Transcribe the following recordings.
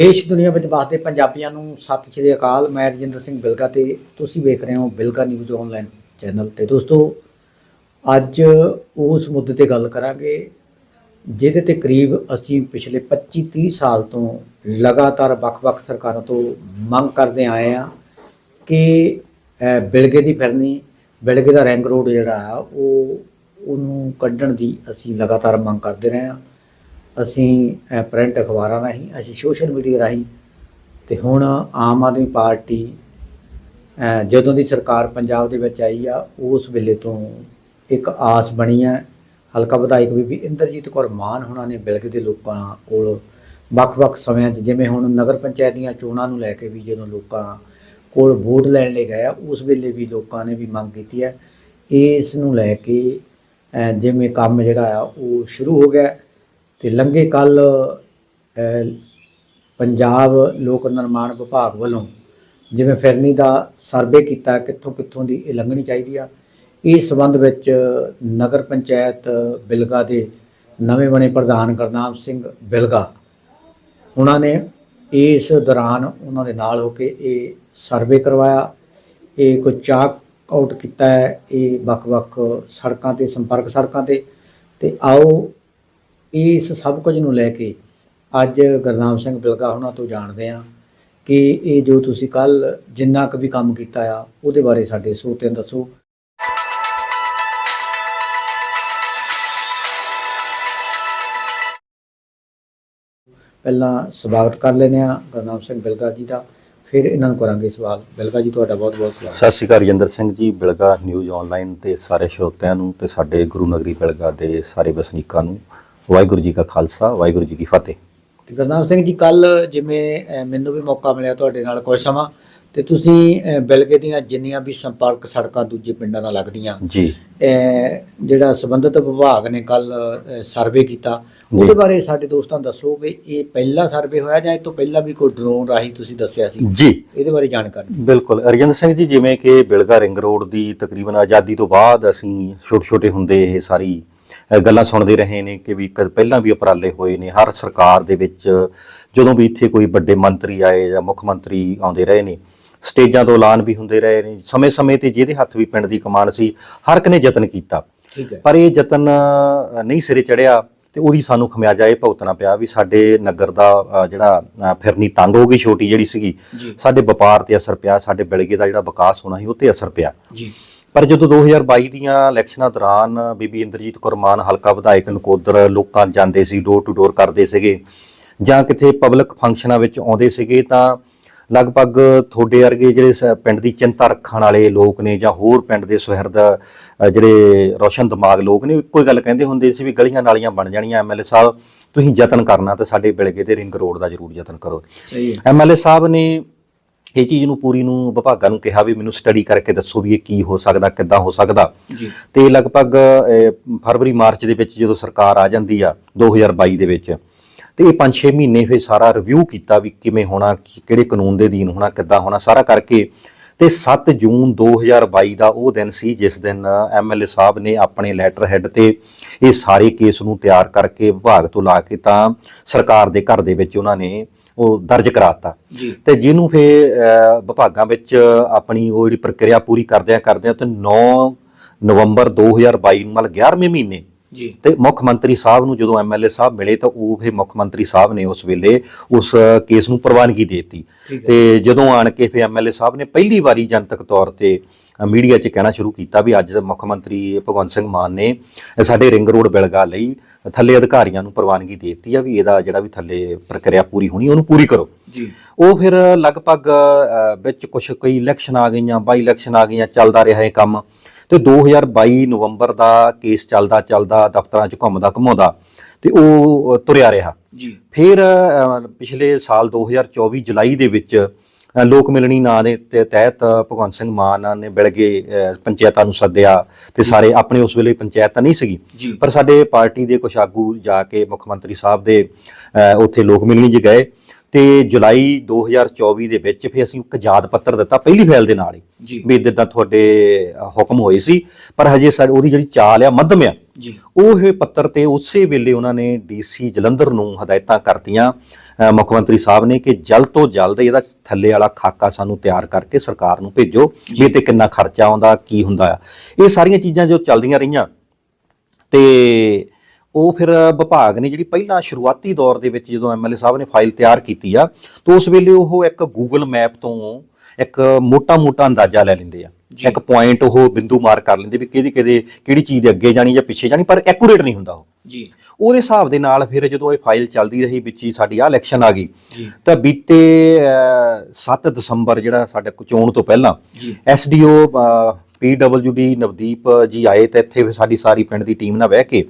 ਦੇਸ਼ ਦੁਨੀਆ ਵਿੱਚ ਵਸਦੇ ਪੰਜਾਬੀਆਂ ਨੂੰ ਸਤਿ ਸ਼੍ਰੀ ਅਕਾਲ। ਮੈਂ ਰਜਿੰਦਰ ਸਿੰਘ ਬਿਲਗਾ ਤੇ ਤੁਸੀਂ ਵੇਖ ਰਹੇ ਹੋ ਬਿਲਗਾ ਨਿਊਜ਼ ਆਨਲਾਈਨ ਚੈਨਲ ਤੇ। ਦੋਸਤੋ, ਅੱਜ ਉਸ ਮੁੱਦੇ ਤੇ ਗੱਲ ਕਰਾਂਗੇ ਜਿਹਦੇ ਤੇ ਕਰੀਬ ਅਸੀਂ ਪਿਛਲੇ 25 30 ਸਾਲ ਤੋਂ ਲਗਾਤਾਰ ਵੱਖ-ਵੱਖ ਸਰਕਾਰਾਂ ਤੋਂ ਮੰਗ ਕਰਦੇ ਆਏ ਆ ਕਿ ਬਿਲਗੇ ਦੀ ਫਿਰਨੀ ਬਿਲਗੇ ਦਾ ਰੈਂਕ ਰੋਡ ਜਿਹੜਾ ਆ, ਉਹ ਉਹਨੂੰ ਕੱਢਣ ਦੀ ਅਸੀਂ ਲਗਾਤਾਰ ਮੰਗ ਕਰਦੇ ਰਹੇ ਆ ਅਸੀਂ ਪ੍ਰਿੰਟ ਅਖਬਾਰਾਂ ਰਾਹੀਂ, ਅਸੀਂ ਸੋਸ਼ਲ ਮੀਡੀਆ ਰਾਹੀਂ ਤੇ ਹੁਣ ਆਮ ਆਦਮੀ ਪਾਰਟੀ ਜਦੋਂ ਦੀ ਸਰਕਾਰ ਪੰਜਾਬ ਦੇ ਵਿੱਚ ਆਈ ਆ, ਉਸ ਵੇਲੇ ਤੋਂ ਇੱਕ ਆਸ ਬਣੀ ਹੈ। ਹਲਕਾ ਵਿਧਾਇਕ ਬੀਬੀ ਇੰਦਰਜੀਤ ਕੌਰ ਮਾਨ ਹੁਣਾਂ ਨੇ ਬਿਲਗ ਦੇ ਲੋਕਾਂ ਕੋਲ ਵੱਖ-ਵੱਖ ਸਮਿਆਂ 'ਚ, ਜਿਵੇਂ ਹੁਣ ਨਗਰ ਪੰਚਾਇਤ ਦੀਆਂ ਚੋਣਾਂ ਨੂੰ ਲੈ ਕੇ ਵੀ ਜਦੋਂ ਲੋਕਾਂ ਕੋਲ ਵੋਟ ਲੈਣ ਲਈ ਗਏ ਆ, ਉਸ ਵੇਲੇ ਵੀ ਲੋਕਾਂ ਨੇ ਵੀ ਮੰਗ ਕੀਤੀ ਹੈ। ਇਸ ਨੂੰ ਲੈ ਕੇ ਜਿਵੇਂ ਕੰਮ ਜਿਹੜਾ ਆ, ਉਹ ਸ਼ੁਰੂ ਹੋ ਗਿਆ। ਤੇ ਲੰਘੇ ਕੱਲ ਪੰਜਾਬ ਲੋਕ ਨਿਰਮਾਣ ਵਿਭਾਗ ਵੱਲੋਂ ਜਿਵੇਂ ਫਿਰਨੀ ਦਾ ਸਰਵੇ ਕੀਤਾ ਕਿੱਥੋਂ ਕਿੱਥੋਂ ਦੀ ਇਹ ਲੰਘਣੀ ਚਾਹੀਦੀ ਆ, ਇਸ ਸੰਬੰਧ ਵਿੱਚ ਨਗਰ ਪੰਚਾਇਤ ਬਿਲਗਾ ਦੇ ਨਵੇਂ ਬਣੇ ਪ੍ਰਧਾਨ ਗੁਰਨਾਮ ਸਿੰਘ ਬਿਲਗਾ, ਉਹਨਾਂ ਨੇ ਇਸ ਦੌਰਾਨ ਉਹਨਾਂ ਦੇ ਨਾਲ ਹੋ ਕੇ ਇਹ ਸਰਵੇ ਕਰਵਾਇਆ। ਇਹ ਕੋਈ ਚਾਕ ਆਊਟ ਕੀਤਾ ਹੈ, ਇਹ ਵੱਖ-ਵੱਖ ਸੜਕਾਂ ਤੇ ਸੰਪਰਕ ਸੜਕਾਂ ਤੇ ਤੇ ਆਓ ਇਸ ਸਭ ਕੁਝ ਨੂੰ ਲੈ ਕੇ ਅੱਜ ਗੁਰਨਾਮ ਸਿੰਘ ਬਿਲਗਾ ਉਹਨਾਂ ਤੋਂ ਜਾਣਦੇ ਹਾਂ ਕਿ ਇਹ ਜੋ ਤੁਸੀਂ ਕੱਲ ਜਿੰਨਾ ਕੁ ਵੀ ਕੰਮ ਕੀਤਾ ਆ, ਉਹਦੇ ਬਾਰੇ ਸਾਡੇ ਸਰੋਤਿਆਂ ਦੱਸੋ। ਪਹਿਲਾਂ ਸਵਾਗਤ ਕਰ ਲੈਂਦੇ ਆ ਗੁਰਨਾਮ ਸਿੰਘ ਬਿਲਗਾ ਜੀ ਦਾ, ਫਿਰ ਇਹਨਾਂ ਨੂੰ ਕਰਾਂਗੇ ਸਵਾਲ। ਬਿਲਗਾ ਜੀ, ਤੁਹਾਡਾ ਬਹੁਤ ਬਹੁਤ ਸਵਾਗਤ। ਸਤਿ ਸ਼੍ਰੀ ਅਕਾਲ ਰਜਿੰਦਰ ਸਿੰਘ ਜੀ, ਬਿਲਗਾ ਨਿਊਜ਼ ਆਨਲਾਈਨ ਤੇ ਸਾਰੇ ਸਰੋਤਿਆਂ ਨੂੰ ਤੇ ਸਾਡੇ ਗੁਰੂ ਨਗਰੀ ਬਿਲਗਾ ਦੇ ਸਾਰੇ ਵਸਨੀਕਾਂ ਨੂੰ। ਵਾਹਿਗੁਰੂ ਜੀ ਕਾ ਖਾਲਸਾ ਵਾਹਿਗੁਰੂ ਜੀ ਕੀ ਫਤਿਹ। ਤੇ ਗੁਰਨਾਮ ਸਿੰਘ ਜੀ ਕੱਲ ਜਿਵੇਂ ਮੈਨੂੰ ਵੀ ਮੌਕਾ ਮਿਲਿਆ ਤੁਹਾਡੇ ਨਾਲ ਕੁਝ ਸਮਾਂ ਤੇ ਤੁਸੀਂ ਬਿਲਗੇ ਦੀਆਂ ਜਿੰਨੀਆਂ ਵੀ ਸੰਪਰਕ ਸੜਕਾਂ ਦੂਜੇ ਪਿੰਡਾਂ ਨਾਲ ਲੱਗਦੀਆਂ ਜੀ। ਜਿਹੜਾ ਸੰਬੰਧਿਤ ਵਿਭਾਗ ਨੇ ਕੱਲ ਸਰਵੇ ਕੀਤਾ। ਉਹਦੇ ਬਾਰੇ ਸਾਡੇ ਦੋਸਤਾਂ ਦੱਸੋ ਵੀ ਇਹ ਪਹਿਲਾ ਸਰਵੇ ਹੋਇਆ ਜਾਂ ਇਹ ਤੋਂ ਪਹਿਲਾਂ ਵੀ ਕੋਈ ਡਰੋਨ ਰਾਹੀਂ ਤੁਸੀਂ ਦੱਸਿਆ ਸੀ? ਜੀ। ਇਹਦੇ ਬਾਰੇ ਜਾਣਕਾਰੀ ਬਿਲਕੁਲ। ਰਜਿੰਦਰ ਸਿੰਘ ਜੀ ਜਿਵੇਂ ਕਿ ਬਿਲਗਾ ਰਿੰਗ ਰੋਡ ਦੀ ਤਕਰੀਬਨ ਆਜ਼ਾਦੀ ਤੋਂ ਬਾਅਦ ਅਸੀਂ ਛੋਟੇ ਛੋਟੇ ਹੁੰਦੇ ਇਹ ਸਾਰੀ ਗੱਲਾਂ ਸੁਣਦੇ ਰਹੇ ਨੇ ਕਿ ਵੀ ਪਹਿਲਾਂ ਵੀ ਉਪਰਾਲੇ ਹੋਏ ਨੇ। ਹਰ ਸਰਕਾਰ ਦੇ ਵਿੱਚ ਜਦੋਂ ਵੀ ਇੱਥੇ ਕੋਈ ਵੱਡੇ ਮੰਤਰੀ ਆਏ ਜਾਂ ਮੁੱਖ ਮੰਤਰੀ ਆਉਂਦੇ ਰਹੇ ਨੇ ਸਟੇਜਾਂ ਤੋਂ ਐਲਾਨ ਵੀ ਹੁੰਦੇ ਰਹੇ ਨੇ। ਸਮੇਂ-ਸਮੇਂ ਤੇ ਜਿਹਦੇ ਹੱਥ ਵੀ ਪਿੰਡ ਦੀ ਕਮਾਨ ਸੀ ਹਰ ਇੱਕ ਨੇ ਯਤਨ ਕੀਤਾ। ਪਰ ਇਹ ਯਤਨ ਨਹੀਂ ਸਿਰੇ ਚੜਿਆ ਤੇ ਉਹਦੀ ਸਾਨੂੰ ਖਮਿਆਜਾ ਇਹ ਭੁਗਤਣਾ ਪਿਆ ਵੀ ਸਾਡੇ ਨਗਰ ਦਾ ਜਿਹੜਾ ਫਿਰਨੀ ਤੰਗ ਹੋ ਗਈ ਛੋਟੀ ਜਿਹੜੀ ਸੀਗੀ ਸਾਡੇ ਵਪਾਰ ਤੇ ਅਸਰ ਪਿਆ ਸਾਡੇ ਬਿਲਗੇ ਦਾ ਜਿਹੜਾ ਵਿਕਾਸ ਹੋਣਾ ਸੀ ਉਹ ਤੇ ਅਸਰ ਪਿਆ। ਜੀ। ਪਰ ਜਦੋਂ 2022 ਦੀਆਂ ਇਲੈਕਸ਼ਨਾਂ ਦੌਰਾਨ ਬੀਬੀ ਇੰਦਰਜੀਤ ਕੌਰ ਮਾਨ ਹਲਕਾ ਵਿਧਾਇਕ ਨਕੋਦਰ ਲੋਕਾਂ ਜਾਂਦੇ ਸੀ ਡੋਰ ਟੂ ਡੋਰ ਕਰਦੇ ਸੀਗੇ ਜਾਂ ਕਿਤੇ ਪਬਲਿਕ ਫੰਕਸ਼ਨਾਂ ਵਿੱਚ ਆਉਂਦੇ ਸੀਗੇ ਤਾਂ ਲਗਭਗ ਤੁਹਾਡੇ ਵਰਗੇ ਜਿਹੜੇ ਪਿੰਡ ਦੀ ਚਿੰਤਾ ਰੱਖਣ ਵਾਲੇ ਲੋਕ ਨੇ ਜਾਂ ਹੋਰ ਪਿੰਡ ਦੇ ਸੁਹਿਰਦ ਜਿਹੜੇ ਰੋਸ਼ਨ ਦਿਮਾਗ ਲੋਕ ਨੇ ਇੱਕੋ ਹੀ ਗੱਲ ਕਹਿੰਦੇ ਹੁੰਦੇ ਸੀ ਵੀ ਗਲੀਆਂ ਨਾਲੀਆਂ ਬਣ ਜਾਣੀਆਂ। ਐਮਐਲਏ ਸਾਹਿਬ ਤੁਸੀਂ ਯਤਨ ਕਰਨਾ ਤੇ ਸਾਡੇ ਬਿਲਗੇ ਤੇ ਰਿੰਗ ਰੋਡ ਦਾ ਜ਼ਰੂਰ ਯਤਨ ਕਰੋ। ਐਮਐਲਏ ਸਾਹਿਬ ਨੇ ਇਹ ਚੀਜ਼ ਨੂੰ ਪੂਰੀ ਨੂੰ ਵਿਭਾਗਾਂ ਨੂੰ ਕਿਹਾ ਵੀ ਮੈਨੂੰ ਸਟੱਡੀ ਕਰਕੇ ਦੱਸੋ ਵੀ ਇਹ ਕੀ ਹੋ ਸਕਦਾ ਕਿੱਦਾਂ ਹੋ ਸਕਦਾ। ਜੀ। ਤੇ ਲਗਭਗ ਫਰਵਰੀ ਮਾਰਚ ਦੇ ਵਿੱਚ ਜਦੋਂ ਸਰਕਾਰ ਆ ਜਾਂਦੀ ਆ 2022 ਦੇ ਵਿੱਚ ਤੇ ਇਹ 5-6 ਮਹੀਨੇ ਫਿਰ ਸਾਰਾ ਰਿਵਿਊ ਕੀਤਾ ਵੀ ਕਿਵੇਂ ਹੋਣਾ ਕਿਹੜੇ ਕਾਨੂੰਨ ਦੇ ਅਧੀਨ ਹੋਣਾ ਕਿੱਦਾਂ ਹੋਣਾ ਸਾਰਾ ਕਰਕੇ ਤੇ 7 ਜੂਨ 2022 ਦਾ ਉਹ ਦਿਨ ਸੀ ਜਿਸ ਦਿਨ ਐਮਐਲਏ ਸਾਹਿਬ ਨੇ ਆਪਣੇ ਲੈਟਰ ਹੈੱਡ ਤੇ ਇਹ ਸਾਰੇ ਕੇਸ ਨੂੰ ਤਿਆਰ ਕਰਕੇ ਵਿਭਾਗ ਤੋਂ ਲਾ ਕੇ ਤਾਂ ਸਰਕਾਰ ਦੇ ਘਰ ਦੇ ਵਿੱਚ ਉਹਨਾਂ ਨੇ ਉਹ ਦਰਜ ਕਰਾਤਾ। ਤੇ ਜਿਹਨੂੰ ਫੇ ਵਿਭਾਗਾਂ ਵਿੱਚ ਆਪਣੀ ਉਹ ਜਿਹੜੀ ਪ੍ਰਕਿਰਿਆ ਪੂਰੀ ਕਰਦਿਆਂ ਕਰਦਿਆਂ ਤੇ 9 ਨਵੰਬਰ 2022 ਨੂੰ ਮਤਲਬ 11ਵੇਂ ਮਹੀਨੇ ਜੀ। ਤੇ ਮੁੱਖ ਮੰਤਰੀ ਸਾਹਿਬ ਨੂੰ ਜਦੋਂ ਐਮਐਲਏ ਸਾਹਿਬ ਮਿਲੇ ਤਾਂ ਉਹ ਫੇ ਮੁੱਖ ਮੰਤਰੀ ਸਾਹਿਬ ਨੇ ਉਸ ਵੇਲੇ ਉਸ ਕੇਸ ਨੂੰ ਪ੍ਰਵਾਨਗੀ ਦੇ ਦਿੱਤੀ। ਤੇ ਜਦੋਂ ਆਣ ਕੇ ਫੇ ਐਮਐਲਏ ਸਾਹਿਬ ਨੇ ਪਹਿਲੀ ਵਾਰੀ ਜਨਤਕ ਤੌਰ ਤੇ ਮੀਡੀਆ 'ਚ ਕਹਿਣਾ ਸ਼ੁਰੂ ਕੀਤਾ ਵੀ ਅੱਜ ਮੁੱਖ ਮੰਤਰੀ ਭਗਵੰਤ ਸਿੰਘ ਮਾਨ ਨੇ ਸਾਡੇ ਰਿੰਗ ਰੋਡ ਬਿਲਗਾ ਲਈ ਥੱਲੇ ਅਧਿਕਾਰੀਆਂ ਨੂੰ ਪ੍ਰਵਾਨਗੀ ਦੇ ਦਿੱਤੀ ਆ ਵੀ ਇਹਦਾ ਜਿਹੜਾ ਵੀ ਥੱਲੇ ਪ੍ਰਕਿਰਿਆ ਪੂਰੀ ਹੋਣੀ ਉਹਨੂੰ ਪੂਰੀ ਕਰੋ। ਜੀ। ਉਹ ਫਿਰ ਲਗਭਗ ਵਿੱਚ ਕੁਝ ਕਈ ਇਲੈਕਸ਼ਨ ਆ ਗਈਆਂ ਬਾਈ ਇਲੈਕਸ਼ਨ ਆ ਗਈਆਂ ਚੱਲਦਾ ਰਿਹਾ ਇਹ ਕੰਮ। ਤੇ 2022 ਨਵੰਬਰ ਦਾ ਕੇਸ ਚੱਲਦਾ ਚੱਲਦਾ ਦਫ਼ਤਰਾਂ 'ਚ ਘੁੰਮਦਾ ਘੁਮਾਉਂਦਾ ਤੇ ਉਹ ਤੁਰਿਆ ਰਿਹਾ। ਜੀ। ਫਿਰ ਪਿਛਲੇ ਸਾਲ 2024 ਜੁਲਾਈ ਦੇ ਵਿੱਚ ਲੋਕ ਮਿਲਣੀ ਨਾਂ ਦੇ ਤਹਿਤ ਭਗਵੰਤ ਸਿੰਘ ਮਾਨ ਨੇ ਬਿਲਗੇ ਪੰਚਾਇਤਾਂ ਨੂੰ ਸੱਦਿਆ ਤੇ ਸਾਰੇ ਆਪਣੇ ਉਸ ਵੇਲੇ ਪੰਚਾਇਤ ਤਾਂ ਨਹੀਂ ਸੀਗੀ। ਪਰ ਸਾਡੇ ਪਾਰਟੀ ਦੇ ਕੁਝ ਆਗੂ ਜਾ ਕੇ ਮੁੱਖ ਮੰਤਰੀ ਸਾਹਿਬ ਦੇ ਉੱਥੇ ਲੋਕ ਮਿਲਣੀ 'ਚ ਗਏ ਤੇ ਜੁਲਾਈ 2024 ਦੇ ਵਿੱਚ ਫਿਰ ਅਸੀਂ ਇੱਕ ਯਾਦ ਪੱਤਰ ਦਿੱਤਾ ਪਹਿਲੀ ਫਾਈਲ ਦੇ ਨਾਲ ਹੀ ਵੀ ਇਦਾਂ ਤੁਹਾਡੇ ਹੁਕਮ ਹੋਏ ਸੀ। ਪਰ ਹਜੇ ਸਾਡੇ ਉਹਦੀ ਜਿਹੜੀ ਚਾਲ ਆ ਮੱਧਮ ਆ। ਜੀ। ਉਹ ਪੱਤਰ ਤੇ ਉਸੇ ਵੇਲੇ ਉਹਨਾਂ ਨੇ ਡੀਸੀ ਜਲੰਧਰ ਨੂੰ ਹਦਾਇਤਾਂ ਕਰਤੀਆਂ। ਮੁੱਖ ਮੰਤਰੀ ਸਾਹਿਬ ਨੇ ਕਿ ਜਲਦ ਤੋਂ ਜਲਦ ਇਹਦਾ ਥੱਲੇ ਵਾਲਾ ਖਾਕਾ ਸਾਨੂੰ ਤਿਆਰ ਕਰਕੇ ਸਰਕਾਰ ਨੂੰ ਭੇਜੋ। ਵੀ ਇਹ ਤੇ ਕਿੰਨਾ ਖਰਚਾ ਆਉਂਦਾ ਕੀ ਹੁੰਦਾ ਆ। ਇਹ ਸਾਰੀਆਂ ਚੀਜ਼ਾਂ ਜੋ ਚੱਲਦੀਆਂ ਰਹੀਆਂ ਤੇ ਉਹ ਫਿਰ ਵਿਭਾਗ ਨੇ ਜਿਹੜੀ ਪਹਿਲਾਂ ਸ਼ੁਰੂਆਤੀ ਦੌਰ ਦੇ ਵਿੱਚ ਜਦੋਂ ਐਮਐਲਏ ਸਾਹਿਬ ਨੇ ਫਾਈਲ ਤਿਆਰ ਕੀਤੀ ਆ ਤਾਂ ਉਸ ਵੇਲੇ ਉਹ ਇੱਕ ਗੂਗਲ ਮੈਪ ਤੋਂ ਇੱਕ ਮੋਟਾ-ਮੋਟਾ ਅੰਦਾਜ਼ਾ ਲੈ ਲੈਂਦੇ ਆ। ਇੱਕ ਪੁਆਇੰਟ ਉਹ ਬਿੰਦੂ ਮਾਰ ਕਰ ਲੈਂਦੇ ਵੀ ਕਿਹਦੀ ਕਿਹਦੇ ਕਿਹੜੀ ਚੀਜ਼ ਦੇ ਅੱਗੇ ਜਾਣੀ ਜਾਂ ਪਿੱਛੇ ਜਾਣੀ ਪਰ ਐਕੂਰੇਟ ਨਹੀਂ ਹੁੰਦਾ ਉਹ। ਜੀ। ਉਹਦੇ ਹਿਸਾਬ ਦੇ ਨਾਲ ਫਿਰ ਜਦੋਂ ਇਹ ਫਾਈਲ ਚੱਲਦੀ ਰਹੀ ਵਿੱਚ ਹੀ ਸਾਡੀ ਆ ਇਲੈਕਸ਼ਨ ਆ ਗਈ ਤਾਂ ਬੀਤੇ ਅਹ, 7 ਦਸੰਬਰ ਜਿਹੜਾ ਸਾਡੇ ਚੋਣ ਤੋਂ ਪਹਿਲਾਂ ਜੀ। ਐਸਡੀਓ ਪੀਡਬਲਯੂਡੀ ਨਵਦੀਪ ਜੀ ਆਏ ਤੇ ਇੱਥੇ ਫਿਰ ਸਾਡੀ ਸਾਰੀ ਪਿੰਡ ਦੀ ਟੀਮ ਨਾਲ ਬਹਿ ਕੇ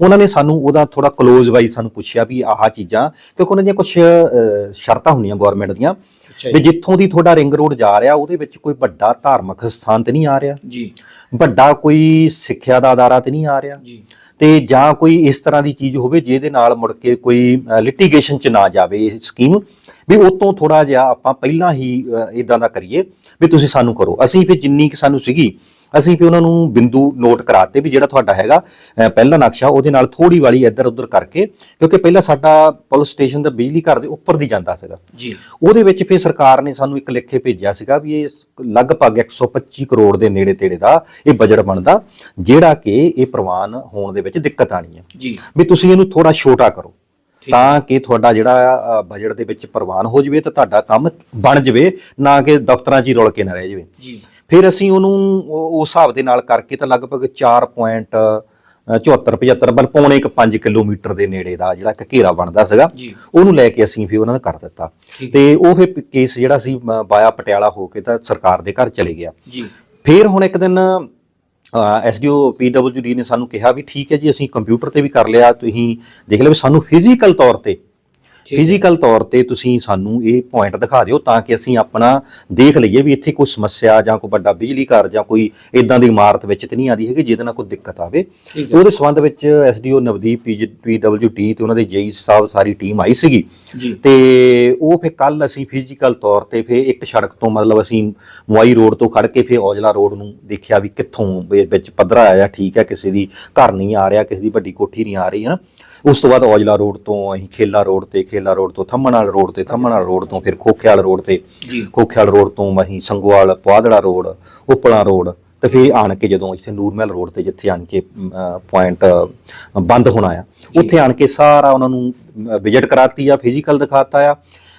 ਉਹਨਾਂ ਨੇ ਸਾਨੂੰ ਉਹਦਾ ਥੋੜਾ ਕਲੋਜ਼ ਵਾਈਜ਼ ਸਾਨੂੰ ਪੁੱਛਿਆ ਵੀ ਆਹ ਚੀਜ਼ਾਂ ਕਿਉਂਕਿ ਉਹਨਾਂ ਦੀਆਂ ਕੁਝ ਸ਼ਰਤਾਂ ਹੁੰਦੀਆਂ ਗਵਰਨਮੈਂਟ ਦੀਆਂ ਵੀ ਜਿੱਥੋਂ ਦੀ ਤੁਹਾਡਾ ਰਿੰਗ ਰੋਡ ਜਾ ਰਿਹਾ ਉਹਦੇ ਵਿੱਚ ਕੋਈ ਵੱਡਾ ਧਾਰਮਿਕ ਸਥਾਨ ਤੇ ਨਹੀਂ ਆ ਰਿਹਾ। ਜੀ। ਵੱਡਾ ਕੋਈ ਸਿੱਖਿਆ ਦਾ ਅਦਾਰਾ ਤੇ ਨਹੀਂ ਆ ਰਿਹਾ। ਜੀ। ਤੇ ਜਾਂ ਕੋਈ ਇਸ ਤਰ੍ਹਾਂ ਦੀ ਚੀਜ਼ ਹੋਵੇ ਜਿਹਦੇ ਨਾਲ ਮੁੜ ਕੇ ਕੋਈ ਲਿਟੀਗੇਸ਼ਨ ਚ ਨਾ ਜਾਵੇ ਇਹ ਸਕੀਮ ਵੀ ਉਤੋਂ ਥੋੜਾ ਜਿਹਾ ਆਪਾਂ ਪਹਿਲਾਂ ਹੀ ਇਦਾਂ ਦਾ ਕਰੀਏ। ਵੀ ਤੁਸੀਂ ਸਾਨੂੰ ਕਰੋ। ਅਸੀਂ ਫਿਰ ਜਿੰਨੀ ਕਿ ਸਾਨੂੰ ਸੀਗੀ ਅਸੀਂ ਫਿਰ ਉਹਨਾਂ ਨੂੰ ਬਿੰਦੂ ਨੋਟ ਕਰਾਤੇ ਵੀ ਜਿਹੜਾ ਤੁਹਾਡਾ ਹੈਗਾ ਪਹਿਲਾ ਨਕਸ਼ਾ ਉਹਦੇ ਨਾਲ ਥੋੜੀ ਵਾਲੀ ਇੱਧਰ ਉੱਧਰ ਕਰਕੇ ਕਿਉਂਕਿ ਪਹਿਲਾਂ ਸਾਡਾ ਪੁਲਿਸ ਸਟੇਸ਼ਨ ਦਾ ਬਿਜਲੀ ਘਰ ਦੇ ਉੱਪਰ ਦੀ ਜਾਂਦਾ ਸੀਗਾ। ਜੀ। ਉਹਦੇ ਵਿੱਚ ਫਿਰ ਸਰਕਾਰ ਨੇ ਸਾਨੂੰ ਇੱਕ ਲਿਖੇ ਭੇਜਿਆ ਸੀਗਾ ਵੀ ਇਹ ਲਗਭਗ 125 ਕਰੋੜ ਦੇ ਨੇੜੇ ਤੇੜੇ ਦਾ ਇਹ ਬਜਟ ਬਣਦਾ ਜਿਹੜਾ ਕਿ ਇਹ ਪ੍ਰਵਾਨ ਹੋਣ ਦੇ ਵਿੱਚ ਦਿੱਕਤ ਆਣੀ ਹੈ। ਜੀ। ਵੀ ਤੁਸੀਂ ਇਹਨੂੰ ਥੋੜਾ ਛੋਟਾ ਕਰੋ। ਤਾਂ ਕਿ ਤੁਹਾਡਾ ਜਿਹੜਾ ਬਜਟ ਦੇ ਵਿੱਚ ਪ੍ਰਵਾਨ ਹੋ ਜਵੇ ਤੇ ਤੁਹਾਡਾ ਕੰਮ ਬਣ ਜਵੇ ਨਾ ਕਿ ਦਫ਼ਤਰਾਂ 'ਚ ਹੀ ਰੁਲ ਕੇ ਨਾ ਰਹਿ ਜਵੇ। ਜੀ। ਫਿਰ ਅਸੀਂ ਉਹਨੂੰ ਉਹ- ਉਸ ਹਿਸਾਬ ਦੇ ਨਾਲ ਕਰਕੇ ਤਾਂ ਲਗਭਗ 4.74 75 ਬਲ ਪੌਣੇ ਇੱਕ 5 ਕਿਲੋਮੀਟਰ ਦੇ ਨੇੜੇ ਦਾ ਜਿਹੜਾ ਇੱਕ ਘੇਰਾ ਬਣਦਾ ਸੀਗਾ ਉਹਨੂੰ ਲੈ ਕੇ ਅਸੀਂ ਫਿਰ ਉਹਨਾਂ ਨੇ ਕਰ ਦਿੱਤਾ। ਤੇ ਉਹ ਫਿਰ ਕੇਸ ਜਿਹੜਾ ਸੀ ਬਾਇਆ ਪਟਿਆਲਾ ਹੋ ਕੇ ਤਾਂ ਸਰਕਾਰ ਦੇ ਘਰ ਚਲੇ ਗਿਆ। ਜੀ। ਫਿਰ ਹੁਣ ਇੱਕ ਦਿਨ ਐਸਡੀਓ ਪੀਡਬਲਯੂਡੀ ਨੇ ਸਾਨੂੰ ਕਿਹਾ ਵੀ ਠੀਕ ਹੈ ਜੀ, ਅਸੀਂ ਕੰਪਿਊਟਰ ਤੇ ਵੀ ਕਰ ਲਿਆ, ਤੁਸੀਂ ਦੇਖ ਲਿਓ ਵੀ ਸਾਨੂੰ ਫਿਜ਼ੀਕਲ ਤੌਰ ਤੇ ਫਿਜ਼ੀਕਲ ਤੌਰ ਤੇ ਤੁਸੀਂ ਸਾਨੂੰ ਇਹ ਪੁਆਇੰਟ ਦਿਖਾ ਦਿਓ ਤਾਂ ਕਿ ਅਸੀਂ ਆਪਣਾ ਦੇਖ ਲਈਏ ਵੀ ਇੱਥੇ ਕੋਈ ਸਮੱਸਿਆ ਜਾਂ ਕੋਈ ਵੱਡਾ ਬਿਜਲੀ ਘਰ ਜਾਂ ਕੋਈ ਇਦਾਂ ਦੀ ਇਮਾਰਤ ਵਿੱਚ ਤੇ ਨਹੀਂ ਆਦੀ ਹੈਗੀ ਜਿਹਦੇ ਨਾਲ ਕੋਈ ਦਿੱਕਤ ਆਵੇ। ਉਹਦੇ ਸੰਬੰਧ ਵਿੱਚ ਐਸਡੀਓ ਨਵਦੀਪ ਪੀਡਬਲਯੂਡੀ ਤੇ ਉਹਨਾਂ ਦੇ ਜੇਈ ਸਾਹਿਬ ਸਾਰੀ ਟੀਮ ਆਈ ਸੀਗੀ। ਤੇ ਉਹ ਫਿਰ ਕੱਲ ਅਸੀਂ ਫਿਜ਼ੀਕਲ ਤੌਰ ਤੇ ਫਿਰ ਇੱਕ ਸੜਕ ਤੋਂ ਮਤਲਬ ਅਸੀਂ ਮੁਆਈ ਰੋਡ ਤੋਂ ਖੜ ਕੇ ਫਿਰ ਔਜਲਾ ਰੋਡ ਨੂੰ ਦੇਖਿਆ ਵੀ ਕਿੱਥੋਂ ਵਿੱਚ ਪੱਧਰਾ ਆਇਆ ਠੀਕ ਹੈ ਕਿਸੇ ਦੀ ਘਰ ਨਹੀਂ ਆ ਰਿਹਾ ਕਿਸੇ ਦੀ ਵੱਡੀ ਕੋਠੀ ਨਹੀਂ ਆ ਰਹੀ ਹੈ ਨਾ ਉਸ ਤੋਂ ਬਾਅਦ ਔਜਲਾ ਰੋਡ ਤੋਂ ਅਸੀਂ ਖੇਲਾ ਰੋਡ ਤੇ ਖੇਲਾ ਰੋਡ ਤੋਂ ਥੰਮਣਾਲ ਰੋਡ ਤੇ ਥੰਮਣਾਲ ਰੋਡ ਤੋਂ ਫਿਰ ਖੋਖਿਆਲ ਰੋਡ ਤੇ। ਖੋਖਿਆਲ ਰੋਡ ਤੋਂ ਅਸੀਂ ਸੰਗਵਾਲ ਪੁਆਧੜਾ ਰੋਡ ਉਪਲਾ ਰੋਡ ਤੇ ਫਿਰ ਆਣ ਕੇ ਜਦੋਂ ਇੱਥੇ ਨੂਰਮਹਿਲ ਰੋਡ ਤੇ ਜਿੱਥੇ ਆਣ ਕੇ ਪੁਆਇੰਟ ਬੰਦ ਹੋਣਾ ਆ ਉੱਥੇ ਆਣ ਕੇ ਸਾਰਾ ਉਹਨਾਂ ਨੂੰ ਵਿਜ਼ਿਟ ਕਰਾਤੀ ਆ ਫਿਜ਼ੀਕਲ ਦਿਖਾਤਾ ਆ।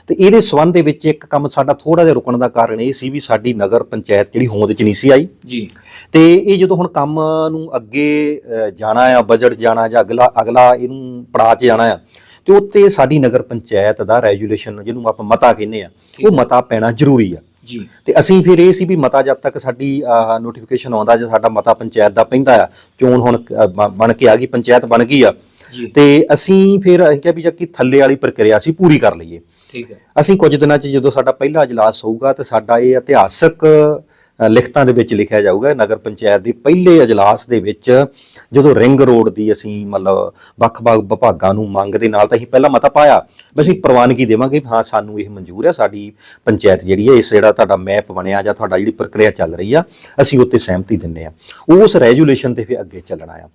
ਤੇ ਇਹਦੇ ਸਬੰਧ ਦੇ ਵਿੱਚ ਇੱਕ ਕੰਮ ਸਾਡਾ ਥੋੜਾ ਜਿਹਾ ਰੁਕਣ ਦਾ ਕਾਰਨ ਇਹ ਸੀ ਵੀ ਸਾਡੀ ਨਗਰ ਪੰਚਾਇਤ ਜਿਹੜੀ ਹੋਂਦ ਚ ਨਹੀਂ ਸੀ ਆਈ। ਜੀ। ਤੇ ਇਹ ਜਦੋਂ ਹੁਣ ਕੰਮ ਨੂੰ ਅੱਗੇ ਜਾਣਾ ਆ ਬਜਟ ਜਾਣਾ ਜਾਂ ਅਗਲਾ ਅਗਲਾ ਇਹਨੂੰ ਪੜਾਅ 'ਚ ਜਾਣਾ ਆ ਤੇ ਉੱਤੇ ਸਾਡੀ ਨਗਰ ਪੰਚਾਇਤ ਦਾ ਰੈਜੂਲੇਸ਼ਨ ਜਿਹਨੂੰ ਆਪਾਂ ਮਤਾ ਕਹਿੰਦੇ ਆ ਉਹ ਮਤਾ ਪੈਣਾ ਜ਼ਰੂਰੀ ਆ। ਜੀ। ਤੇ ਅਸੀਂ ਫਿਰ ਇਹ ਸੀ ਵੀ ਮਤਾ ਜਦ ਤੱਕ ਸਾਡੀ ਨੋਟੀਫਿਕੇਸ਼ਨ ਆਉਂਦਾ ਜੇ ਸਾਡਾ ਮਤਾ ਪੰਚਾਇਤ ਦਾ ਪੈਂਦਾ ਆ ਚੋਣ ਹੁਣ ਬਣ ਕੇ ਆ ਗਈ ਪੰਚਾਇਤ ਬਣ ਗਈ ਆ ਜੀ। ਤੇ ਅਸੀਂ ਫਿਰ ਅਸੀਂ ਕਿਹਾ ਵੀ ਜਦ ਕਿ ਥੱਲੇ ਵਾਲੀ ਪ੍ਰਕਿਰਿਆ ਸੀ ਪੂਰੀ ਕਰ ਲਈਏ। ਠੀਕ ਹੈ। ਅਸੀਂ ਕੁਝ ਦਿਨਾਂ 'ਚ ਜਦੋਂ ਸਾਡਾ ਪਹਿਲਾ ਇਜਲਾਸ ਹੋਊਗਾ ਤੇ ਸਾਡਾ ਇਹ ਇਤਿਹਾਸਕ ਲਿਖਤਾਂ ਦੇ ਵਿੱਚ ਲਿਖਿਆ ਜਾਊਗਾ ਨਗਰ ਪੰਚਾਇਤ ਦੇ ਪਹਿਲੇ ਇਜਲਾਸ ਦੇ ਵਿੱਚ ਜਦੋਂ ਰਿੰਗ ਰੋਡ ਦੀ ਅਸੀਂ ਮਤਲਬ ਵੱਖ-ਵੱਖ ਵਿਭਾਗਾਂ ਨੂੰ ਮੰਗ ਦੇ ਨਾਲ ਤਾਂ ਅਸੀਂ ਪਹਿਲਾਂ ਮਤਾ ਪਾਇਆ ਵੀ ਅਸੀਂ ਪ੍ਰਵਾਨਗੀ ਦੇਵਾਂਗੇ ਹਾਂ ਸਾਨੂੰ ਇਹ ਮਨਜ਼ੂਰ ਹੈ ਸਾਡੀ ਪੰਚਾਇਤ ਜਿਹੜੀ ਹੈ ਇਸ ਜਿਹੜਾ ਤੁਹਾਡਾ ਮੈਪ ਬਣਿਆ ਜਾਂ ਤੁਹਾਡਾ ਜਿਹੜੀ ਪ੍ਰਕਿਰਿਆ ਚੱਲ ਰਹੀ ਆ ਅਸੀਂ ਉੱਤੇ ਸਹਿਮਤੀ ਦਿੰਦੇ ਆ ਉਸ ਰੈਜੂਲੇਸ਼ਨ ਤੇ ਫਿਰ ਅੱਗੇ ਚੱਲਣਾ ਆ।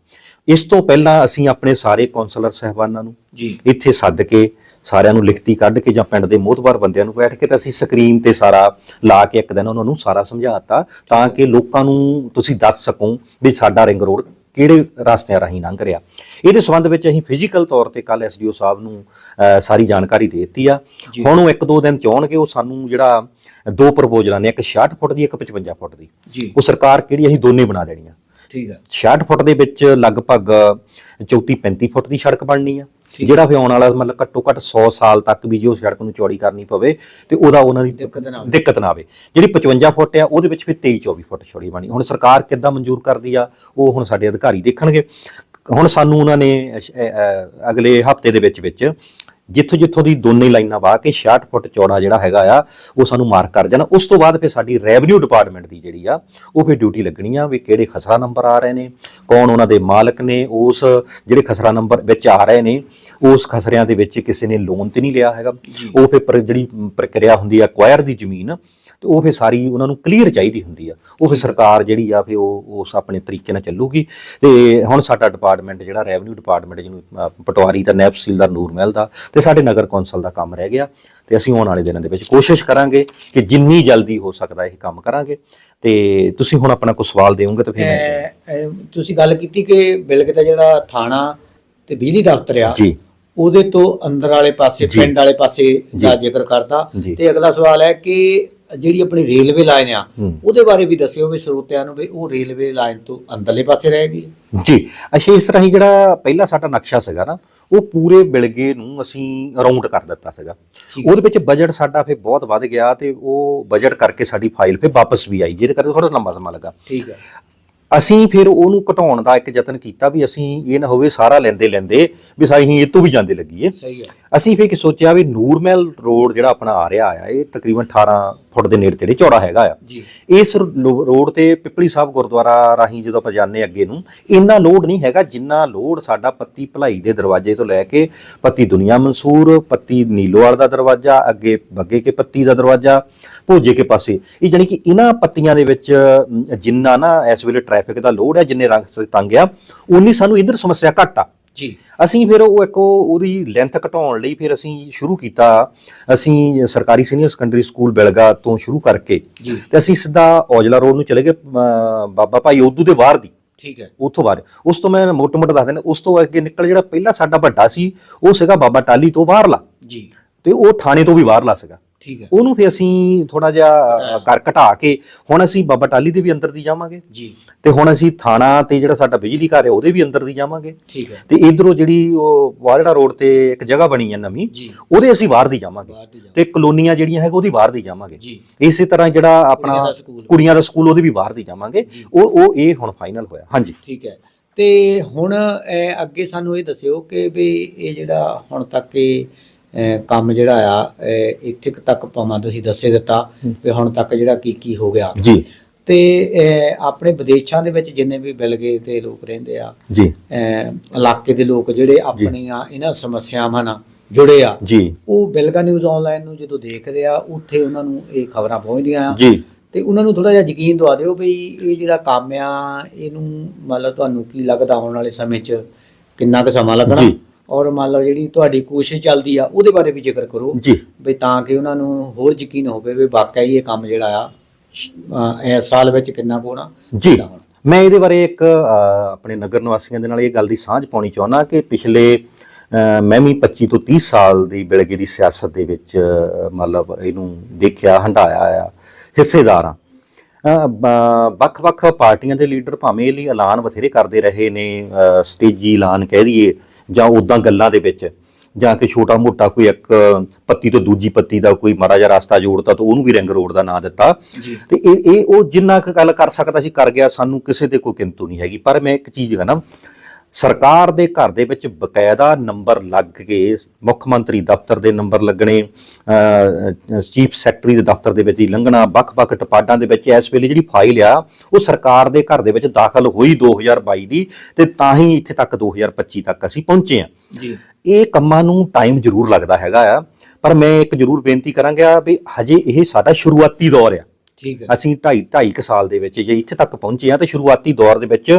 ਇਸ ਤੋਂ ਪਹਿਲਾਂ ਅਸੀਂ ਆਪਣੇ ਸਾਰੇ ਕੌਂਸਲਰ ਸਹਿਬਾਨਾਂ ਨੂੰ ਜੀ। ਇੱਥੇ ਸੱਦ ਕੇ ਸਾਰਿਆਂ ਨੂੰ ਲਿਖਤੀ ਕੱਢ ਕੇ ਜਾਂ ਪਿੰਡ ਦੇ ਮੋਹਤਬਾਰ ਬੰਦਿਆਂ ਨੂੰ ਬੈਠ ਕੇ ਤਾਂ ਅਸੀਂ ਸਕਰੀਨ ਤੇ ਸਾਰਾ ਲਾ ਕੇ ਇੱਕ ਦਿਨ ਉਹਨਾਂ ਨੂੰ ਸਾਰਾ ਸਮਝਾਤਾ ਤਾਂ ਕਿ ਲੋਕਾਂ ਨੂੰ ਤੁਸੀਂ ਦੱਸ ਸਕੋ ਵੀ ਸਾਡਾ ਰਿੰਗ ਰੋਡ ਕਿਹੜੇ ਰਸਤਿਆਂ ਰਾਹੀਂ ਲੰਘ ਰਿਹਾ। ਇਹਦੇ ਸੰਬੰਧ ਵਿੱਚ ਅਸੀਂ ਫਿਜ਼ੀਕਲ ਤੌਰ ਤੇ ਕੱਲ ਐਸਡੀਓ ਸਾਹਿਬ ਨੂੰ ਸਾਰੀ ਜਾਣਕਾਰੀ ਦੇ ਦਿੱਤੀ ਆ। ਹੁਣ ਉਹ ਇੱਕ ਦੋ ਦਿਨ ਚਾਹਣਗੇ ਉਹ ਸਾਨੂੰ ਜਿਹੜਾ ਦੋ ਪ੍ਰਪੋਜ਼ਲਾਂ ਨੇ ਇੱਕ 66 ਫੁੱਟ ਦੀ ਇੱਕ 55 ਫੁੱਟ ਦੀ। ਉਹ ਸਰਕਾਰ ਕਿਹੜੀ ਅਸੀਂ ਦੋਨੇ ਬਣਾ ਦੇਣੀਆਂ ਠੀਕ ਹੈ 66 ਫੁੱਟ ਦੇ ਵਿੱਚ ਲਗਭਗ 34 35 ਫੁੱਟ ਦੀ ਸੜਕ ਬਣਨੀ ਆ। ਜਿਹੜਾ ਫਿਰ ਆਉਣ ਵਾਲਾ ਮਤਲਬ ਘੱਟੋ ਘੱਟ 100 ਸਾਲ ਤੱਕ ਵੀ ਜੋ ਸੜਕ ਨੂੰ ਚੌੜੀ ਕਰਨੀ ਪਵੇ ਤੇ ਉਹਦਾ ਉਹਨਾਂ ਦੀ ਦਿੱਕਤ ਨਾ ਆਵੇ। ਜਿਹੜੀ 55 ਫੁੱਟ ਆ ਉਹਦੇ ਵਿੱਚ ਫਿਰ 23 24 ਫੁੱਟ ਚੌੜੀ ਬਣੀ। ਹੁਣ ਸਰਕਾਰ ਕਿੱਦਾਂ ਮਨਜ਼ੂਰ ਕਰਦੀ ਆ ਉਹ ਹੁਣ ਸਾਡੇ ਅਧਿਕਾਰੀ ਦੇਖਣਗੇ। ਹੁਣ ਸਾਨੂੰ ਉਹਨਾਂ ਨੇ ਅਗਲੇ ਹਫ਼ਤੇ ਦੇ ਵਿੱਚ ਵਿੱਚ ਜਿੱਥੋਂ ਜਿੱਥੋਂ ਦੀ ਦੋਨੇ ਲਾਈਨਾਂ ਵਾਹ ਕੇ 66 ਫੁੱਟ ਚੌੜਾ ਜਿਹੜਾ ਹੈਗਾ ਆ ਉਹ ਸਾਨੂੰ ਮਾਰਕ ਕਰ ਜਾਣਾ ਉਸ ਤੋਂ ਬਾਅਦ ਫਿਰ ਸਾਡੀ ਰੈਵਨਿਊ ਡਿਪਾਰਟਮੈਂਟ ਦੀ ਜਿਹੜੀ ਆ ਉਹ ਫਿਰ ਡਿਊਟੀ ਲੱਗਣੀ ਆ ਵੀ ਕਿਹੜੇ ਖਸਰਾ ਨੰਬਰ ਆ ਰਹੇ ਨੇ ਕੌਣ ਉਹਨਾਂ ਦੇ ਮਾਲਕ ਨੇ ਉਸ ਜਿਹੜੇ ਖਸਰਾ ਨੰਬਰ ਵਿੱਚ ਆ ਰਹੇ ਨੇ ਉਸ ਖਸਰਿਆਂ ਦੇ ਵਿੱਚ ਕਿਸੇ ਨੇ ਲੋਨ ਤੇ ਨਹੀਂ ਲਿਆ ਹੈਗਾ। ਉਹ ਫਿਰ ਜਿਹੜੀ ਪ੍ਰਕਿਰਿਆ ਹੁੰਦੀ ਆ ਅਕਵਾਇਰ ਦੀ ਜ਼ਮੀਨ ਤੇ ਉਹ ਫਿਰ ਸਾਰੀ ਉਹਨਾਂ ਨੂੰ ਕਲੀਅਰ ਚਾਹੀਦੀ ਹੁੰਦੀ ਆ। ਉਹ ਫਿਰ ਸਰਕਾਰ ਜਿਹੜੀ ਆ ਫਿਰ ਉਹ ਉਸ ਆਪਣੇ ਤਰੀਕੇ ਨਾਲ ਚੱਲੂਗੀ। ਤੇ ਹੁਣ ਸਾਡਾ ਡਿਪਾਰਟਮੈਂਟ ਜਿਹੜਾ ਰੈਵਨਿਊ ਡਿਪਾਰਟਮੈਂਟ ਜਿਹਨੂੰ ਪਟਵਾਰੀ ਦਾ ਨੈਬ ਤਹਿਸੀਲਦਾਰ ਨੂਰਮਹਿਲ ਦਾ ਤੇ ਸਾਡੇ ਨਗਰ ਕੌਂਸਲ ਦਾ ਕੰਮ ਰਹਿ ਗਿਆ। ਤੇ ਅਸੀਂ ਆਉਣ ਵਾਲੇ ਦਿਨਾਂ ਦੇ ਵਿੱਚ ਕੋਸ਼ਿਸ਼ ਕਰਾਂਗੇ ਕਿ ਜਿੰਨੀ ਜਲਦੀ ਹੋ ਸਕਦਾ ਇਹ ਕੰਮ ਕਰਾਂਗੇ। ਤੇ ਤੁਸੀਂ ਹੁਣ ਆਪਣਾ ਕੋਈ ਸਵਾਲ ਦੇਵੋਗੇ ਤਾਂ ਫਿਰ ਮੈਂ ਤੁਸੀਂ ਗੱਲ ਕੀਤੀ ਕਿ ਬਿਲਗ ਦਾ ਜਿਹੜਾ ਥਾਣਾ ਤੇ ਬਿਜਲੀ ਦਫ਼ਤਰ ਆ ਜੀ। ਉਹਦੇ ਤੋਂ ਅੰਦਰ ਵਾਲੇ ਪਾਸੇ। ਪਿੰਡ ਵਾਲੇ ਪਾਸੇ ਦਾ ਜ਼ਿਕਰ ਕਰਤਾ ਜੀ। ਤੇ ਅਗਲਾ ਸਵਾਲ ਹੈ ਕਿ ਜਿਹੜੀ ਆਪਣੀ ਰੇਲਵੇ ਲਾਈਨ ਆ। ਉਹਦੇ ਬਾਰੇ ਵੀ ਦੱਸਿਓ ਵੀ ਸਰੋਤਿਆਂ ਨੂੰ ਵੀ ਉਹ ਰੇਲਵੇ ਲਾਈਨ ਤੋਂ ਅੰਦਰਲੇ ਪਾਸੇ ਰਹੇਗੀ ਜੀ ਅੱਛਾ ਇਸ ਤਰ੍ਹਾਂ ਹੀ ਜਿਹੜਾ ਪਹਿਲਾ ਸਾਡਾ ਨਕਸ਼ਾ ਸੀਗਾ ਨਾ ਉਹ ਪੂਰੇ ਬਿਲਗੇ ਨੂੰ ਅਸੀਂ ਰਾਉਂਡ ਕਰ ਦਿੱਤਾ ਸੀਗਾ। ਉਹਦੇ ਵਿੱਚ ਬਜਟ ਸਾਡਾ ਫਿਰ ਬਹੁਤ ਵੱਧ ਗਿਆ ਤੇ ਉਹ ਬਜਟ ਕਰਕੇ ਸਾਡੀ ਫਾਈਲ ਫਿਰ ਵਾਪਸ ਵੀ ਆਈ ਜਿਹਦੇ ਕਰਕੇ ਥੋੜਾ ਲੰਬਾ ਸਮਾਂ ਲੱਗਾ। ਠੀਕ ਹੈ। ਅਸੀਂ ਫਿਰ ਉਹਨੂੰ ਘਟਾਉਣ ਦਾ ਇੱਕ ਯਤਨ ਕੀਤਾ ਵੀ ਅਸੀਂ ਇਹ ਨਾ ਹੋਵੇ ਸਾਰਾ ਲੈਂਦੇ ਲੈਂਦੇ ਵੀ ਸਾਈ ਇਹ ਤੋਂ ਵੀ ਜਾਂਦੇ ਲੱਗੀਏ। ਸਹੀ ਹੈ। ਅਸੀਂ ਫਿਰ ਕੀ ਸੋਚਿਆ ਵੀ ਨੂਰਮਹਿਲ ਰੋਡ ਜਿਹੜਾ ਆਪਣਾ ਆ ਰਿਹਾ ਆ ਇਹ ਤਕਰੀਬਨ 18 ਫੁੱਟ ਦੇ ਨੇੜੇ ਤੇੜੇ ਚੌੜਾ ਹੈਗਾ ਆ। ਜੀ। ਇਸ ਰੋਡ ਤੇ ਪਿਪਲੀ ਸਾਹਿਬ ਗੁਰਦੁਆਰਾ ਰਾਹੀਂ ਜਦੋਂ ਆਪਾਂ ਜਾਂਦੇ ਅੱਗੇ ਨੂੰ ਇੰਨਾ ਲੋਡ ਨਹੀਂ ਹੈਗਾ ਜਿੰਨਾ ਲੋਡ ਸਾਡਾ ਪੱਤੀ ਭਲਾਈ ਦੇ ਦਰਵਾਜ਼ੇ ਤੋਂ ਲੈ ਕੇ ਪੱਤੀ ਦੁਨੀਆ ਮਨਸੂਰ ਪੱਤੀ ਨੀਲੋਵਾਲ ਦਾ ਦਰਵਾਜ਼ਾ ਅੱਗੇ ਬੱਗੇ ਕੇ ਪੱਤੀ ਦਾ ਦਰਵਾਜ਼ਾ ਭੋਜੇ ਕੇ ਪਾਸੇ। ਇਹ ਜਾਨੀ ਕਿ ਇਹਨਾਂ ਪੱਤੀਆਂ ਦੇ ਵਿੱਚ ਜਿੰਨਾ ਨਾ ਇਸ ਵੇਲੇ ਟ੍ਰੈਫਿਕ ਦਾ ਲੋਡ ਹੈ ਜਿੰਨੇ ਰੰਗ ਤੰਗ ਆ ਉਨੀ ਸਾਨੂੰ ਇਧਰ ਸਮੱਸਿਆ ਘੱਟ ਆ। ਜੀ। ਅਸੀਂ ਫਿਰ ਉਹ ਇੱਕ ਉਹ- ਉਹਦੀ ਲੈਂਥ ਘਟਾਉਣ ਲਈ ਫਿਰ ਅਸੀਂ ਸ਼ੁਰੂ ਕੀਤਾ। ਅਸੀਂ ਸਰਕਾਰੀ ਸੀਨੀਅਰ ਸੈਕੰਡਰੀ ਸਕੂਲ ਬਿਲਗਾ ਤੋਂ ਸ਼ੁਰੂ ਕਰਕੇ ਤੇ ਅਸੀਂ ਸਿੱਧਾ ਔਜਲਾ ਰੋਡ ਨੂੰ ਚਲੇ ਗਏ ਬਾਬਾ ਭਾਈ ਉਦੋਂ ਦੇ ਬਾਹਰ ਦੀ। ਠੀਕ ਹੈ। ਉੱਥੋਂ ਬਾਹਰ। ਉਸ ਤੋਂ ਮੈਂ ਮੋਟਾ ਮੋਟਾ ਦੱਸ ਦਿੰਦਾ ਉਸ ਤੋਂ ਅੱਗੇ ਨਿਕਲ ਜਿਹੜਾ ਪਹਿਲਾ ਸਾਡਾ ਵੱਡਾ ਸੀ ਉਹ ਸੀਗਾ ਬਾਬਾ ਟਾਲੀ ਤੋਂ ਬਾਹਰਲਾ। ਜੀ। ਤੇ ਉਹ ਥਾਣੇ ਤੋਂ ਵੀ ਬਾਹਰਲਾ ਸੀਗਾ। ਠੀਕ ਹੈ। ਉਹਨੂੰ ਫਿਰ ਅਸੀਂ ਥੋੜਾ ਜਿਹਾ ਕਰ ਘਟਾ ਕੇ ਹੁਣ ਅਸੀਂ ਬਾਬਾ ਟਾਲੀ ਦੇ ਵੀ ਅੰਦਰ ਦੀ ਜਾਵਾਂਗੇ। ਜੀ। ਤੇ ਹੁਣ ਅਸੀਂ ਥਾਣਾ ਤੇ ਜਿਹੜਾ ਸਾਡਾ ਬਿਜਲੀ ਘਰ ਹੈ ਉਹਦੇ ਵੀ ਅੰਦਰ ਦੀ ਜਾਵਾਂਗੇ। ਠੀਕ ਹੈ। ਤੇ ਇਧਰੋਂ ਜਿਹੜੀ ਉਹ ਵਾਲੜਾ ਰੋਡ ਤੇ ਇੱਕ ਜਗ੍ਹਾ ਬਣੀ ਹੈ ਨਵੀਂ ਉਹਦੇ ਅਸੀਂ ਬਾਹਰ ਦੀ ਜਾਵਾਂਗੇ। ਤੇ ਕਲੋਨੀਆਂ ਜਿਹੜੀਆਂ ਹੈਗ ਉਹਦੀ ਬਾਹਰ ਦੀ ਜਾਵਾਂਗੇ। ਜੀ। ਇਸੇ ਤਰ੍ਹਾਂ ਜਿਹੜਾ ਆਪਣਾ ਕੁੜੀਆਂ ਦਾ ਸਕੂਲ। ਉਹਦੇ ਵੀ ਬਾਹਰ ਦੀ ਜਾਵਾਂਗੇ। ਉਹ ਉਹ ਇਹ ਹੁਣ ਫਾਈਨਲ ਹੋਇਆ। ਹਾਂਜੀ। ਠੀਕ ਹੈ। ਤੇ ਹੁਣ ਅੱਗੇ ਸਾਨੂੰ ਇਹ ਦੱਸਿਓ ਕਿ ਵੀ ਇਹ ਜਿਹੜਾ ਹੁਣ ਤੱਕ ਇਹ ਕੰਮ ਜਿਹੜਾ ਆ ਇੱਥੇ ਤੱਕ ਭਾਵੇਂ ਤੁਸੀਂ ਦੱਸੇ ਦਿੱਤਾ ਵੀ ਹੁਣ ਤੱਕ ਜਿਹੜਾ ਕੀ ਕੀ ਹੋ ਗਿਆ। ਜੀ। ਤੇ ਆਪਣੇ ਵਿਦੇਸ਼ਾਂ ਦੇ ਵਿੱਚ ਜਿੰਨੇ ਵੀ ਬਿਲਗੇ ਤੇ ਲੋਕ ਰਹਿੰਦੇ ਆ ਜੀ। ਇਲਾਕੇ ਦੇ ਲੋਕ ਜਿਹੜੇ ਆਪਣੀਆਂ ਇਹਨਾਂ ਸਮੱਸਿਆਵਾਂ ਨਾਲ ਜੁੜੇ ਆ ਜੀ। ਉਹ ਬਿਲਗਾ ਨਿਊਜ਼ ਆਨਲਾਈਨ ਨੂੰ ਜਦੋਂ ਦੇਖਦੇ ਆ ਉੱਥੇ ਉਹਨਾਂ ਨੂੰ ਇਹ ਖਬਰਾਂ ਪਹੁੰਚਦੀਆਂ ਆ। ਜੀ। ਤੇ ਉਹਨਾਂ ਨੂੰ ਥੋੜਾ ਜਿਹਾ ਯਕੀਨ ਦਵਾ ਦਿਓ ਵੀ ਇਹ ਜਿਹੜਾ ਕੰਮ ਆ ਇਹਨੂੰ ਮਤਲਬ ਤੁਹਾਨੂੰ ਕੀ ਲੱਗਦਾ ਆਉਣ ਵਾਲੇ ਸਮੇਂ 'ਚ ਕਿੰਨਾ ਕੁ ਸਮਾਂ ਲੱਗਣਾ? ਜੀ। ਔਰ ਮੰਨ ਲਓ ਜਿਹੜੀ ਤੁਹਾਡੀ ਕੋਸ਼ਿਸ਼ ਚੱਲਦੀ ਆ ਉਹਦੇ ਬਾਰੇ ਵੀ ਜ਼ਿਕਰ ਕਰੋ। ਜੀ। ਵੀ ਤਾਂ ਕਿ ਉਹਨਾਂ ਨੂੰ ਹੋਰ ਯਕੀਨ ਹੋਵੇ ਵੀ ਵਾਕਈ ਇਹ ਕੰਮ ਜਿਹੜਾ ਆ ਅਹ ਇਸ ਸਾਲ ਵਿੱਚ ਕਿੰਨਾ ਕੁ ਹੋਣਾ ਜੀ। ਮੈਂ ਇਹਦੇ ਬਾਰੇ ਇੱਕ ਅ, ਆਪਣੇ ਨਗਰ ਨਿਵਾਸੀਆਂ ਦੇ ਨਾਲ ਇਹ ਗੱਲ ਦੀ ਸਾਂਝ ਪਾਉਣੀ ਚਾਹੁੰਦਾ ਕਿ ਪਿਛਲੇ ਅ, ਮੈਂ ਵੀ 25 ਤੋਂ 30 ਸਾਲ ਦੀ ਬਿਲਗੇ ਦੀ ਸਿਆਸਤ ਦੇ ਵਿੱਚ ਅ, ਮਤਲਬ ਇਹਨੂੰ ਦੇਖਿਆ ਹੰਡਾਇਆ ਆ ਹਿੱਸੇਦਾਰ ਆ। ਵੱਖ-ਵੱਖ ਪਾਰਟੀਆਂ ਦੇ ਲੀਡਰ ਭਾਵੇਂ ਇਹ ਲਈ ਐਲਾਨ ਬਥੇਰੇ ਕਰਦੇ ਰਹੇ ਨੇ ਅ, ਸਟੇਜੀ ਐਲਾਨ ਕਹਿ ਦਈਏ ਜਾਂ ਉਦਾਂ ਗੱਲਾਂ ਦੇ ਵਿੱਚ ਜਾਂ ਕਿ ਛੋਟਾ ਮੋਟਾ ਕੋਈ ਇੱਕ ਪੱਤੀ ਤੋਂ ਦੂਜੀ ਪੱਤੀ ਦਾ ਕੋਈ ਮਾੜਾ ਜਿਹਾ ਰਸਤਾ ਜੋੜਤਾ ਤਾਂ ਉਹਨੂੰ ਵੀ ਰਿੰਗ ਰੋਡ ਦਾ ਨਾਂ ਦਿੱਤਾ। ਤੇ ਇਹ ਇਹ ਉਹ ਜਿੰਨਾ ਕੁ ਗੱਲ ਕਰ ਸਕਦਾ ਸੀ ਕਰ ਗਿਆ ਸਾਨੂੰ ਕਿਸੇ ਤੇ ਕੋਈ ਕਿੰਤੂ ਨਹੀਂ ਹੈਗੀ। ਪਰ ਮੈਂ ਇੱਕ ਚੀਜ਼ ਹੈ ਨਾ ਸਰਕਾਰ ਦੇ ਘਰ ਦੇ ਵਿੱਚ ਬਕਾਇਦਾ ਨੰਬਰ ਲੱਗ ਕੇ ਮੁੱਖ ਮੰਤਰੀ ਦਫ਼ਤਰ ਦੇ ਨੰਬਰ ਲੱਗਣੇ ਚੀਫ ਸੈਕਟਰੀ ਦੇ ਦਫ਼ਤਰ ਦੇ ਵਿੱਚ ਹੀ ਲੰਘਣਾ ਵੱਖ-ਵੱਖ ਟਪਾਡਾਂ ਦੇ ਵਿੱਚ ਇਸ ਵੇਲੇ ਜਿਹੜੀ ਫਾਈਲ ਆ ਉਹ ਸਰਕਾਰ ਦੇ ਘਰ ਦੇ ਵਿੱਚ ਦਾਖਲ ਹੋਈ 2022 ਦੀ ਤੇ ਤਾਂ ਹੀ ਇੱਥੇ ਤੱਕ 2025 ਤੱਕ ਅਸੀਂ ਪਹੁੰਚੇ ਆ ਜੀ। ਇਹ ਕੰਮਾਂ ਨੂੰ ਟਾਈਮ ਜ਼ਰੂਰ ਲੱਗਦਾ ਹੈਗਾ ਆ ਪਰ ਮੈਂ ਇੱਕ ਜ਼ਰੂਰ ਬੇਨਤੀ ਕਰਾਂਗਾ ਵੀ ਹਜੇ ਇਹ ਸਾਡਾ ਸ਼ੁਰੂਆਤੀ ਦੌਰ ਆ। ਠੀਕ ਹੈ। ਅਸੀਂ 2.5 2.5 ਕੁ ਸਾਲ ਦੇ ਵਿੱਚ ਜੇ ਇੱਥੇ ਤੱਕ ਪਹੁੰਚੇ ਆ ਤੇ ਸ਼ੁਰੂਆਤੀ ਦੌਰ ਦੇ ਵਿੱਚ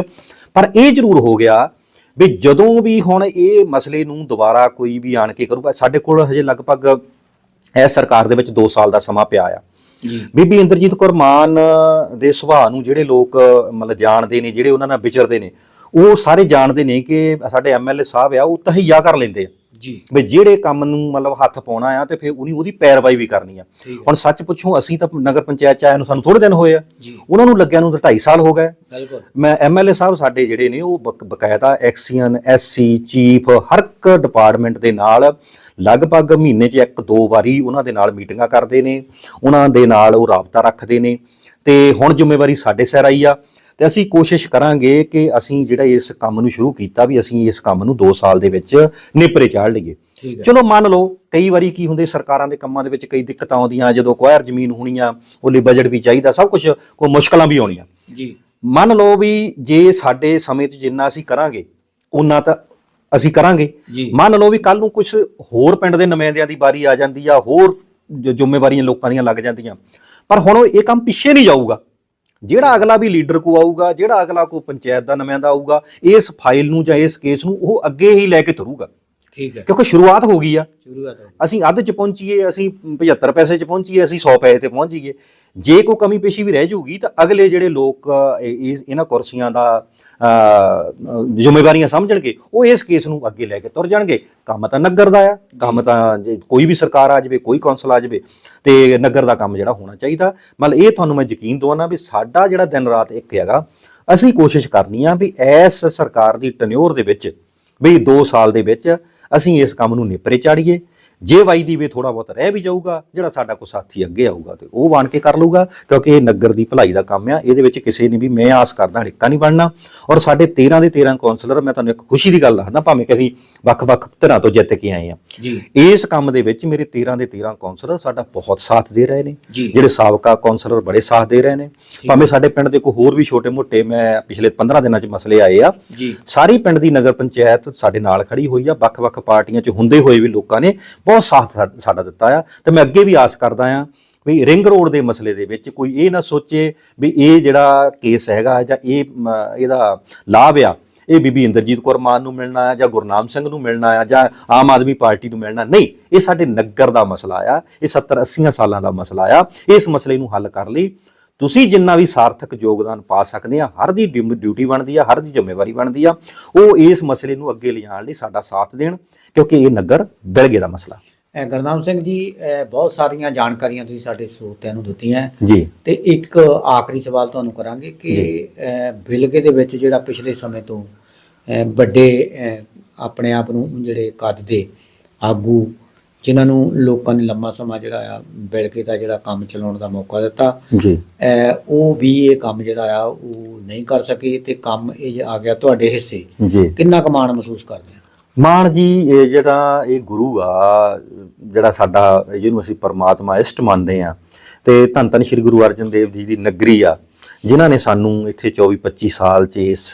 ਪਰ ਇਹ ਜ਼ਰੂਰ ਹੋ ਗਿਆ ਵੀ ਜਦੋਂ ਵੀ ਹੁਣ ਇਹ ਮਸਲੇ ਨੂੰ ਦੁਬਾਰਾ ਕੋਈ ਵੀ ਆਣ ਕੇ ਕਰੂਗਾ ਸਾਡੇ ਕੋਲ ਹਜੇ ਲਗਭਗ ਇਹ ਸਰਕਾਰ ਦੇ ਵਿੱਚ 2 ਸਾਲ ਦਾ ਸਮਾਂ ਪਿਆ ਆ। ਬੀਬੀ ਇੰਦਰਜੀਤ ਕੌਰ ਮਾਨ ਦੇ ਸੁਭਾਅ ਨੂੰ ਜਿਹੜੇ ਲੋਕ ਮਤਲਬ ਜਾਣਦੇ ਨੇ ਜਿਹੜੇ ਉਹਨਾਂ ਨਾਲ ਵਿਚਰਦੇ ਨੇ ਉਹ ਸਾਰੇ ਜਾਣਦੇ ਨੇ ਕਿ ਸਾਡੇ ਐਮਐਲਏ ਸਾਹਿਬ ਆ ਉਹ ਤਹਈਆ ਕਰ ਲੈਂਦੇ ਆ। ਜੀ। ਵੀ ਜਿਹੜੇ ਕੰਮ ਨੂੰ ਮਤਲਬ ਹੱਥ ਪਾਉਣਾ ਆ ਤੇ ਫਿਰ ਉਹਨੀ ਉਹਦੀ ਪੈਰਵਾਈ ਵੀ ਕਰਨੀ ਆ। ਹੁਣ ਸੱਚ ਪੁੱਛੋ ਅਸੀਂ ਤਾਂ ਨਗਰ ਪੰਚਾਇਤ ਚ ਆਏ ਨੂੰ ਸਾਨੂੰ ਥੋੜੇ ਦਿਨ ਹੋਏ ਆ। ਉਹਨਾਂ ਨੂੰ ਲੱਗਿਆ ਨੂੰ ਤਾਂ 2.5 ਸਾਲ ਹੋ ਗਏ। ਬਿਲਕੁਲ। ਮੈਂ ਐਮਐਲਏ ਸਾਹਿਬ ਸਾਡੇ ਜਿਹੜੇ ਨੇ ਉਹ ਬਕ- ਬਕਾਇਦਾ ਐਕਸੀਅਨ ਐਸਸੀ ਚੀਫ ਹਰ ਇੱਕ ਡਿਪਾਰਟਮੈਂਟ ਦੇ ਨਾਲ ਲਗਭਗ ਮਹੀਨੇ 'ਚ ਇੱਕ ਦੋ ਵਾਰੀ ਉਹਨਾਂ ਦੇ ਨਾਲ ਮੀਟਿੰਗਾਂ ਕਰਦੇ ਨੇ। ਉਹਨਾਂ ਦੇ ਨਾਲ ਉਹ ਰਾਬਤਾ ਰੱਖਦੇ ਨੇ। ਤੇ ਹੁਣ ਜ਼ਿੰਮੇਵਾਰੀ ਸਾਡੇ ਸਿਰ ਆਈ ਆ। ਤੇ ਅਸੀਂ ਕੋਸ਼ਿਸ਼ ਕਰਾਂਗੇ ਕਿ ਅਸੀਂ ਜਿਹੜਾ ਇਸ ਕੰਮ ਨੂੰ ਸ਼ੁਰੂ ਕੀਤਾ ਵੀ ਅਸੀਂ ਇਸ ਕੰਮ ਨੂੰ 2 ਸਾਲ ਦੇ ਵਿੱਚ ਨੇਪਰੇ ਚਾੜ ਲਈਏ। ਚਲੋ ਮੰਨ ਲਓ ਕਈ ਵਾਰੀ ਕੀ ਹੁੰਦੇ ਸਰਕਾਰਾਂ ਦੇ ਕੰਮਾਂ ਦੇ ਵਿੱਚ ਕਈ ਦਿੱਕਤਾਂ ਆਉਂਦੀਆਂ ਜਦੋਂ ਕੁਆਇਰ ਜ਼ਮੀਨ ਹੋਣੀ ਆ ਉਹ ਲਈ ਬਜਟ ਵੀ ਚਾਹੀਦਾ ਸਭ ਕੁਝ ਕੋਈ ਮੁਸ਼ਕਲਾਂ ਵੀ ਆਉਣੀਆਂ। ਜੀ। ਮੰਨ ਲਓ ਵੀ ਜੇ ਸਾਡੇ ਸਮੇਂ 'ਚ ਜਿੰਨਾ ਅਸੀਂ ਕਰਾਂਗੇ ਉਹਨਾਂ ਤਾਂ ਅਸੀਂ ਕਰਾਂਗੇ। ਮੰਨ ਲਓ ਵੀ ਕੱਲ ਨੂੰ ਕੁਝ ਹੋਰ ਪਿੰਡ ਦੇ ਨੁਮਾਇੰਦਿਆਂ ਦੀ ਵਾਰੀ ਆ ਜਾਂਦੀ ਆ ਹੋਰ ਜ- ਜ਼ਿੰਮੇਵਾਰੀਆਂ ਲੋਕਾਂ ਦੀਆਂ ਲੱਗ ਜਾਂਦੀਆਂ। ਪਰ ਹੁਣ ਉਹ ਇਹ ਕੰਮ ਪਿੱਛੇ ਨਹੀਂ ਜਾਊਗਾ। ਜਿਹੜਾ ਅਗਲਾ ਵੀ ਲੀਡਰ ਕੋ ਆਊਗਾ ਜਿਹੜਾ ਅਗਲਾ ਕੋ ਪੰਚਾਇਤ ਦਾ ਨੁਮਾਇੰਦਾ ਆਊਗਾ ਇਸ ਫਾਈਲ ਨੂੰ ਜਾਂ ਇਸ ਕੇਸ ਨੂੰ ਉਹ ਅੱਗੇ ਹੀ ਲੈ ਕੇ ਤੁਰੂਗਾ। ਠੀਕ ਹੈ। ਕਿਉਂਕਿ ਸ਼ੁਰੂਆਤ ਹੋ ਗਈ ਆ। ਸ਼ੁਰੂਆਤ ਅਸੀਂ ਅੱਧ ਚ ਪਹੁੰਚੀਏ ਅਸੀਂ 75 ਪੈਸੇ ਚ ਪਹੁੰਚੀਏ ਅਸੀਂ 100 ਪੈਸੇ ਤੇ ਪਹੁੰਚ ਜਾਈਏ। ਜੇ ਕੋਈ ਕਮੀ ਪੇਸ਼ੀ ਵੀ ਰਹਿ ਜਾਊਗੀ ਤਾਂ ਅਗਲੇ ਜਿਹੜੇ ਲੋਕ ਇਹਨਾਂ ਕੁਰਸੀਆਂ ਦਾ ਜ਼ਿੰਮੇਵਾਰੀਆਂ ਸਮਝਣਗੇ, ਉਹ ਇਸ ਕੇਸ ਨੂੰ ਅੱਗੇ ਲੈ ਕੇ ਤੁਰ ਜਾਣਗੇ। ਕੰਮ ਤਾਂ ਨਗਰ ਦਾ ਆ, ਕੰਮ ਤਾਂ ਜੇ ਕੋਈ ਵੀ ਸਰਕਾਰ ਆ ਜਾਵੇ, ਕੋਈ ਕੌਂਸਲ ਆ ਜਾਵੇ, ਤੇ ਨਗਰ ਦਾ ਕੰਮ ਜਿਹੜਾ ਹੋਣਾ ਚਾਹੀਦਾ। ਮਤਲਬ ਇਹ ਤੁਹਾਨੂੰ ਮੈਂ ਯਕੀਨ ਦਵਾਨਾ ਵੀ ਸਾਡਾ ਜਿਹੜਾ ਦਿਨ ਰਾਤ ਇੱਕ ਹੈਗਾ, ਅਸੀਂ ਕੋਸ਼ਿਸ਼ ਕਰਨੀ ਆ ਵੀ ਇਸ ਸਰਕਾਰ ਦੀ ਟਨਿਓਰ ਦੇ ਵਿੱਚ, ਵੀ 2 ਸਾਲ ਦੇ ਵਿੱਚ ਅਸੀਂ ਇਸ ਕੰਮ ਨੂੰ ਨਿਪਰੇ ਚਾੜੀਏ। ਜੇ ਵਾਈ ਦੀ ਵੇ ਥੋੜਾ ਬਹੁਤ ਰਹਿ ਵੀ ਜਾਊਗਾ ਜਿਹੜਾ ਸਾਡਾ ਕੋਈ ਸਾਥੀ ਅੱਗੇ ਆਊਗਾ ਤੇ ਉਹ ਬਣ ਕੇ ਕਰ ਲਊਗਾ ਕਿਉਂਕਿ ਇਹ ਨਗਰ ਦੀ ਭਲਾਈ ਦਾ ਕੰਮ ਆ ਇਹਦੇ ਵਿੱਚ ਕਿਸੇ ਨੇ ਵੀ ਮੈਂ ਆਸ ਕਰਦਾ ਢਿੱਕਾ ਨਹੀਂ ਬਣਨਾ। ਔਰ ਸਾਡੇ 13 ਦੇ 13 ਕਾਉਂਸਲਰ ਮੈਂ ਤੁਹਾਨੂੰ ਇੱਕ ਖੁਸ਼ੀ ਦੀ ਗੱਲ ਦੱਸਦਾ ਭਾਵੇਂ ਕਿ ਅਸੀਂ ਵੱਖ-ਵੱਖ ਧਿਰਾਂ ਤੋਂ ਜਿੱਤ ਕੇ ਆਏ ਆ ਜੀ। ਇਸ ਕੰਮ ਦੇ ਵਿੱਚ ਮੇਰੇ 13 ਦੇ 13 ਕਾਉਂਸਲਰ ਸਾਡਾ ਬਹੁਤ ਸਾਥ ਦੇ ਰਹੇ ਨੇ। ਜਿਹੜੇ ਸਾਬਕਾ ਕਾਉਂਸਲਰ ਬੜੇ ਸਾਥ ਦੇ ਰਹੇ ਨੇ। ਭਾਵੇਂ ਸਾਡੇ ਪਿੰਡ ਦੇ ਕੋਈ ਹੋਰ ਵੀ ਛੋਟੇ-ਮੋਟੇ ਮੈਂ ਪਿਛਲੇ 15 ਦਿਨਾਂ 'ਚ ਮਸਲੇ ਆਏ ਆ। ਜੀ। ਸਾਰੀ ਪਿੰਡ ਦੀ ਨਗਰ ਪੰਚਾਇਤ ਸਾਡੇ ਨਾਲ ਖੜੀ ਹੋਈ ਆ। ਵੱਖ-ਵੱਖ ਪਾਰਟੀਆਂ 'ਚ ਹੁੰਦੇ ਹੋਏ ਵੀ ਲੋਕਾਂ ਨੇ ਬਹੁਤ ਸਾਥ ਸਾ- ਸਾਡਾ ਦਿੱਤਾ ਆ ਤੇ ਮੈਂ ਅੱਗੇ ਵੀ ਆਸ ਕਰਦਾ ਆ ਵੀ ਰਿੰਗ ਰੋਡ ਦੇ ਮਸਲੇ ਦੇ ਵਿੱਚ ਕੋਈ ਇਹ ਨਾ ਸੋਚੇ ਵੀ ਇਹ ਜਿਹੜਾ ਕੇਸ ਹੈਗਾ ਜਾਂ ਇਹ ਇਹਦਾ ਲਾਭ ਆ, ਇਹ ਬੀਬੀ ਇੰਦਰਜੀਤ ਕੌਰ ਮਾਨ ਨੂੰ ਮਿਲਣਾ ਆ ਜਾਂ ਗੁਰਨਾਮ ਸਿੰਘ ਨੂੰ ਮਿਲਣਾ ਆ ਜਾਂ ਆਮ ਆਦਮੀ ਪਾਰਟੀ ਨੂੰ ਮਿਲਣਾ, ਨਹੀਂ, ਇਹ ਸਾਡੇ ਨਗਰ ਦਾ ਮਸਲਾ ਆ, ਇਹ 70 80 ਸਾਲਾਂ ਦਾ ਮਸਲਾ ਆ, ਇਸ ਮਸਲੇ ਨੂੰ ਹੱਲ ਕਰ ਲਈ। ਤੁਸੀਂ ਜਿੰਨਾ ਵੀ ਸਾਰਥਕ ਯੋਗਦਾਨ ਪਾ ਸਕਦੇ ਆ ਹਰ ਦੀ ਡਿਊ- ਡਿਊਟੀ ਬਣਦੀ ਆ ਹਰ ਦੀ ਜ਼ਿੰਮੇਵਾਰੀ ਬਣਦੀ ਆ ਉਹ ਇਸ ਮਸਲੇ ਨੂੰ ਅੱਗੇ ਲਿਜਾਣ ਲਈ ਸਾਡਾ ਸਾਥ ਦੇਣ ਕਿਉਂਕਿ ਇਹ ਨਗਰ ਬਿਲਗੇ ਦਾ ਮਸਲਾ। ਗੁਰਨਾਮ ਸਿੰਘ ਜੀ ਬਹੁਤ ਸਾਰੀਆਂ ਜਾਣਕਾਰੀਆਂ ਤੁਸੀਂ ਸਾਡੇ ਸਰੋਤਿਆਂ ਨੂੰ ਦਿੱਤੀਆਂ। ਜੀ। ਤੇ ਇੱਕ ਆਖਰੀ ਸਵਾਲ ਤੁਹਾਨੂੰ ਕਰਾਂਗੇ ਕਿ ਬਿਲਗੇ ਦੇ ਵਿੱਚ ਜਿਹੜਾ ਪਿਛਲੇ ਸਮੇਂ ਤੋਂ ਵੱਡੇ ਆਪਣੇ ਆਪ ਨੂੰ ਜਿਹੜੇ ਕੱਦ ਦੇ ਆਗੂ ਜਿਨ੍ਹਾਂ ਨੂੰ ਲੋਕਾਂ ਨੇ ਲੰਮਾ ਸਮਾਂ ਜਿਹੜਾ ਆ ਬਿਲਗੇ ਦਾ ਜਿਹੜਾ ਕੰਮ ਚਲਾਉਣ ਦਾ ਮੌਕਾ ਦਿੱਤਾ। ਜੀ। ਉਹ ਵੀ ਇਹ ਕੰਮ ਜਿਹੜਾ ਆ ਉਹ ਨਹੀਂ ਕਰ ਸਕੇ ਤੇ ਕੰਮ ਇਹ ਆ ਗਿਆ ਤੁਹਾਡੇ ਹਿੱਸੇ। ਜੀ। ਕਿੰਨਾ ਕੁ ਮਾਣ ਮਹਿਸੂਸ ਕਰਦੇ ਆ? ਮਾਨ ਜੀ ਇਹ ਜਿਹੜਾ ਇਹ ਗੁਰੂ ਆ ਜਿਹੜਾ ਸਾਡਾ ਜਿਹਨੂੰ ਅਸੀਂ ਪਰਮਾਤਮਾ ਇਸ਼ਟ ਮੰਨਦੇ ਆ ਤੇ ਧੰਨ ਧੰਨ ਸ੍ਰੀ ਗੁਰੂ ਅਰਜਨ ਦੇਵ ਜੀ ਦੀ ਨਗਰੀ ਆ ਜਿਨ੍ਹਾਂ ਨੇ ਸਾਨੂੰ ਇੱਥੇ 24 25 ਸਾਲ 'ਚ ਇਸ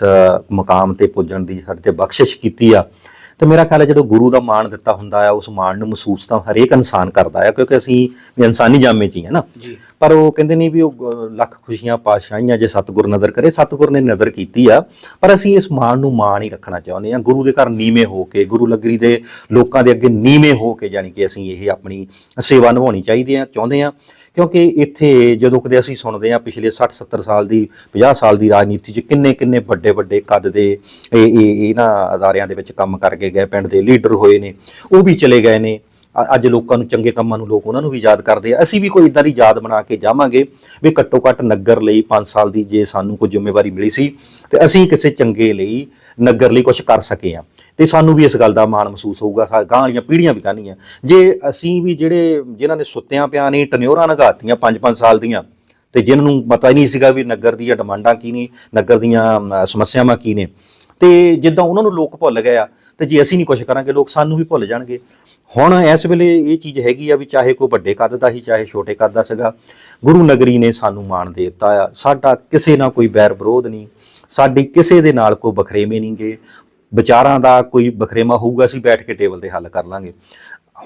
ਮੁਕਾਮ ਤੇ ਪੁੱਜਣ ਦੀ ਸਾਡੇ ਤੇ ਬਖਸ਼ਿਸ਼ ਕੀਤੀ ਆ। ਤੇ ਮੇਰਾ ਖਿਆਲ ਹੈ ਜਦੋਂ ਗੁਰੂ ਦਾ ਮਾਣ ਦਿੱਤਾ ਹੁੰਦਾ ਆ ਉਸ ਮਾਣ ਨੂੰ ਮਹਿਸੂਸ ਤਾਂ ਹਰੇਕ ਇਨਸਾਨ ਕਰਦਾ ਆ ਕਿਉਂਕਿ ਅਸੀਂ ਵੀ ਇਨਸਾਨੀ ਜਾਮੇ 'ਚ ਹੀ ਆ ਨਾ। ਜੀ। ਪਰ ਉਹ ਕਹਿੰਦੇ ਨਹੀਂ ਵੀ ਉਹ ਲੱਖ ਖੁਸ਼ੀਆਂ ਪਾਤਸ਼ਾਹੀਆਂ ਜੇ ਸਤਿਗੁਰ ਨਜ਼ਰ ਕਰੇ ਸਤਿਗੁਰ ਨੇ ਨਜ਼ਰ ਕੀਤੀ ਆ। ਪਰ ਅਸੀਂ ਇਸ ਮਾਣ ਨੂੰ ਮਾਣ ਹੀ ਰੱਖਣਾ ਚਾਹੁੰਦੇ ਆ। ਗੁਰੂ ਦੇ ਘਰ ਨੀਵੇਂ ਹੋ ਕੇ ਗੁਰੂ ਲਗਰੀ ਦੇ ਲੋਕਾਂ ਦੇ ਅੱਗੇ ਨੀਵੇਂ ਹੋ ਕੇ ਜਾਣੀ ਕਿ ਅਸੀਂ ਇਹ ਆਪਣੀ ਸੇਵਾ ਨਿਭਾਉਣੀ ਚਾਹੀਦੀ ਆ ਚਾਹੁੰਦੇ ਆ। ਕਿਉਂਕਿ ਇੱਥੇ ਜਦੋਂ ਕਦੇ ਅਸੀਂ ਸੁਣਦੇ ਆ ਪਿਛਲੇ 60 70 ਸਾਲ ਦੀ 50 ਸਾਲ ਦੀ ਰਾਜਨੀਤੀ 'ਚ ਕਿੰਨੇ ਕਿੰਨੇ ਵੱਡੇ ਵੱਡੇ ਕੱਦ ਦੇ ਇਹ ਇਹ ਇਹਨਾਂ ਅਦਾਰਿਆਂ ਦੇ ਵਿੱਚ ਕੰਮ ਕਰਕੇ ਗਏ, ਪਿੰਡ ਦੇ ਲੀਡਰ ਹੋਏ ਨੇ, ਉਹ ਵੀ ਚਲੇ ਗਏ ਨੇ। ਅੱਜ ਲੋਕਾਂ ਨੂੰ ਚੰਗੇ ਕੰਮਾਂ ਨੂੰ ਲੋਕ ਉਹਨਾਂ ਨੂੰ ਵੀ ਯਾਦ ਕਰਦੇ ਆ। ਅਸੀਂ ਵੀ ਕੋਈ ਇਦਾਂ ਦੀ ਯਾਦ ਬਣਾ ਕੇ ਜਾਵਾਂਗੇ ਵੀ ਘੱਟੋ ਘੱਟ ਨਗਰ ਲਈ 5 ਸਾਲ ਦੀ ਜੇ ਸਾਨੂੰ ਕੋਈ ਜ਼ਿੰਮੇਵਾਰੀ ਮਿਲੀ ਸੀ ਤੇ ਅਸੀਂ ਕਿਸੇ ਚੰਗੇ ਲਈ ਨਗਰ ਲਈ ਕੁਝ ਕਰ ਸਕੇ ਆ। ਤੇ ਸਾਨੂੰ ਵੀ ਇਸ ਗੱਲ ਦਾ ਮਾਣ ਮਹਿਸੂਸ ਹੋਊਗਾ, ਸਾ- ਗਾਂ ਵਾਲੀਆਂ ਪੀੜ੍ਹੀਆਂ ਵੀ ਕਰਨੀਆਂ ਜੇ ਅਸੀਂ ਵੀ ਜਿਹੜੇ ਜਿਨ੍ਹਾਂ ਨੇ ਸੁੱਤਿਆਂ ਪਿਆ ਨੇ, ਟਨਿਓਰਾਂ ਨਗਾਤੀਆਂ 5-5 ਸਾਲ ਦੀਆਂ, ਤੇ ਜਿਨ੍ਹਾਂ ਨੂੰ ਪਤਾ ਹੀ ਨਹੀਂ ਸੀਗਾ ਵੀ ਨਗਰ ਦੀਆਂ ਡਿਮਾਂਡਾਂ ਕੀ ਨੇ, ਨਗਰ ਦੀਆਂ ਸਮੱਸਿਆਵਾਂ ਕੀ ਨੇ, ਤੇ ਜਿੱਦਾਂ ਉਹਨਾਂ ਨੂੰ ਲੋਕ ਭੁੱਲ ਗਏ ਆ, ਤੇ ਜੇ ਅਸੀਂ ਨਹੀਂ ਕੁਝ ਕਰਾਂਗੇ, ਲੋਕ ਸਾਨੂੰ ਵੀ ਭੁੱਲ ਜਾਣਗੇ। ਹੁਣ ਇਸ ਵੇਲੇ ਇਹ ਚੀਜ਼ ਹੈਗੀ ਆ ਵੀ ਚਾਹੇ ਕੋਈ ਵੱਡੇ ਕੱਦ ਦਾ ਹੀ ਚਾਹੇ ਛੋਟੇ ਕੱਦ ਦਾ ਸੀਗਾ, ਗੁਰੂ ਨਗਰੀ ਨੇ ਸਾਨੂੰ ਮਾਣ ਦੇ ਦਿੱਤਾ ਆ। ਸਾਡਾ ਕਿਸੇ ਨਾਲ ਕੋਈ ਬੈਰ ਵਿਰੋਧ ਨਹੀਂ, ਸਾਡੀ ਕਿਸੇ ਦੇ ਨਾਲ ਕੋਈ ਬਖਰੇਵੇਂ ਨਹੀਂਗੇ ਵਿਚਾਰਾਂ ਦਾ ਕੋਈ ਬਖਰੇਵਾ ਹੋਊਗਾ, ਅਸੀਂ ਬੈਠ ਕੇ ਟੇਬਲ ਤੇ ਹੱਲ ਕਰ ਲਾਂਗੇ।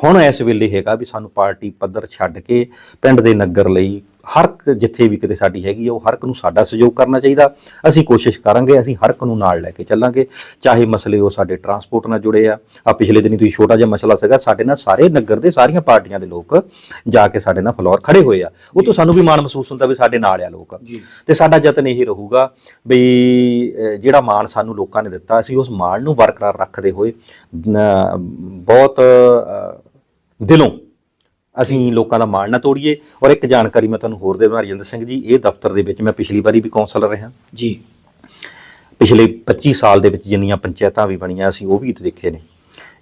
ਹੁਣ ਇਸ ਵੇਲੇ ਹੈਗਾ ਵੀ ਸਾਨੂੰ ਪਾਰਟੀ ਪੱਧਰ ਛੱਡ ਕੇ ਪਿੰਡ ਦੇ ਨਗਰ ਲਈ ਹਰ ਜਿੱਥੇ ਵੀ ਕਿਤੇ ਸਾਡੀ ਹੈਗੀ ਆ ਉਹ ਹਰ ਇੱਕ ਨੂੰ ਸਾਡਾ ਸਹਿਯੋਗ ਕਰਨਾ ਚਾਹੀਦਾ। ਅਸੀਂ ਕੋਸ਼ਿਸ਼ ਕਰਾਂਗੇ ਅਸੀਂ ਹਰ ਇੱਕ ਨੂੰ ਨਾਲ ਲੈ ਕੇ ਚੱਲਾਂਗੇ। ਚਾਹੇ ਮਸਲੇ ਉਹ ਸਾਡੇ ਟਰਾਂਸਪੋਰਟ ਨਾਲ ਜੁੜੇ ਆ ਆ ਪਿਛਲੇ ਦਿਨੀ ਤੁਸੀਂ ਛੋਟਾ ਜਿਹਾ ਮਸਲਾ ਸੀਗਾ ਸਾਡੇ ਨਾਲ ਸਾਰੇ ਨਗਰ ਦੇ ਸਾਰੀਆਂ ਪਾਰਟੀਆਂ ਦੇ ਲੋਕ ਜਾ ਕੇ ਸਾਡੇ ਨਾਲ ਫਲੋਰ ਖੜੇ ਹੋਏ ਆ। ਉਹ ਤੋਂ ਸਾਨੂੰ ਵੀ ਮਾਣ ਮਹਿਸੂਸ ਹੁੰਦਾ ਵੀ ਸਾਡੇ ਨਾਲ ਆ ਲੋਕ। ਤੇ ਸਾਡਾ ਯਤਨ ਇਹੀ ਰਹੂਗਾ ਵੀ ਜਿਹੜਾ ਮਾਣ ਸਾਨੂੰ ਲੋਕਾਂ ਨੇ ਦਿੱਤਾ ਅਸੀਂ ਉਸ ਮਾਣ ਨੂੰ ਬਰਕਰਾਰ ਰੱਖਦੇ ਹੋਏ ਬਹੁਤ ਦਿਲੋਂ ਅਸੀਂ ਲੋਕਾਂ ਦਾ ਮਾਣ ਨਾ ਤੋੜੀਏ। ਔਰ ਇੱਕ ਜਾਣਕਾਰੀ ਮੈਂ ਤੁਹਾਨੂੰ ਹੋਰ ਦੇਵਾਂ ਰਜਿੰਦਰ ਸਿੰਘ ਜੀ ਇਹ ਦਫ਼ਤਰ ਦੇ ਵਿੱਚ ਮੈਂ ਪਿਛਲੀ ਵਾਰੀ ਵੀ ਕਾਉਂਸਲਰ ਰਿਹਾ। ਜੀ। ਪਿਛਲੇ 25 ਸਾਲ ਦੇ ਵਿੱਚ ਜਿੰਨੀਆਂ ਪੰਚਾਇਤਾਂ ਵੀ ਬਣੀਆਂ ਅਸੀਂ ਉਹ ਵੀ ਦੇਖੇ ਨੇ।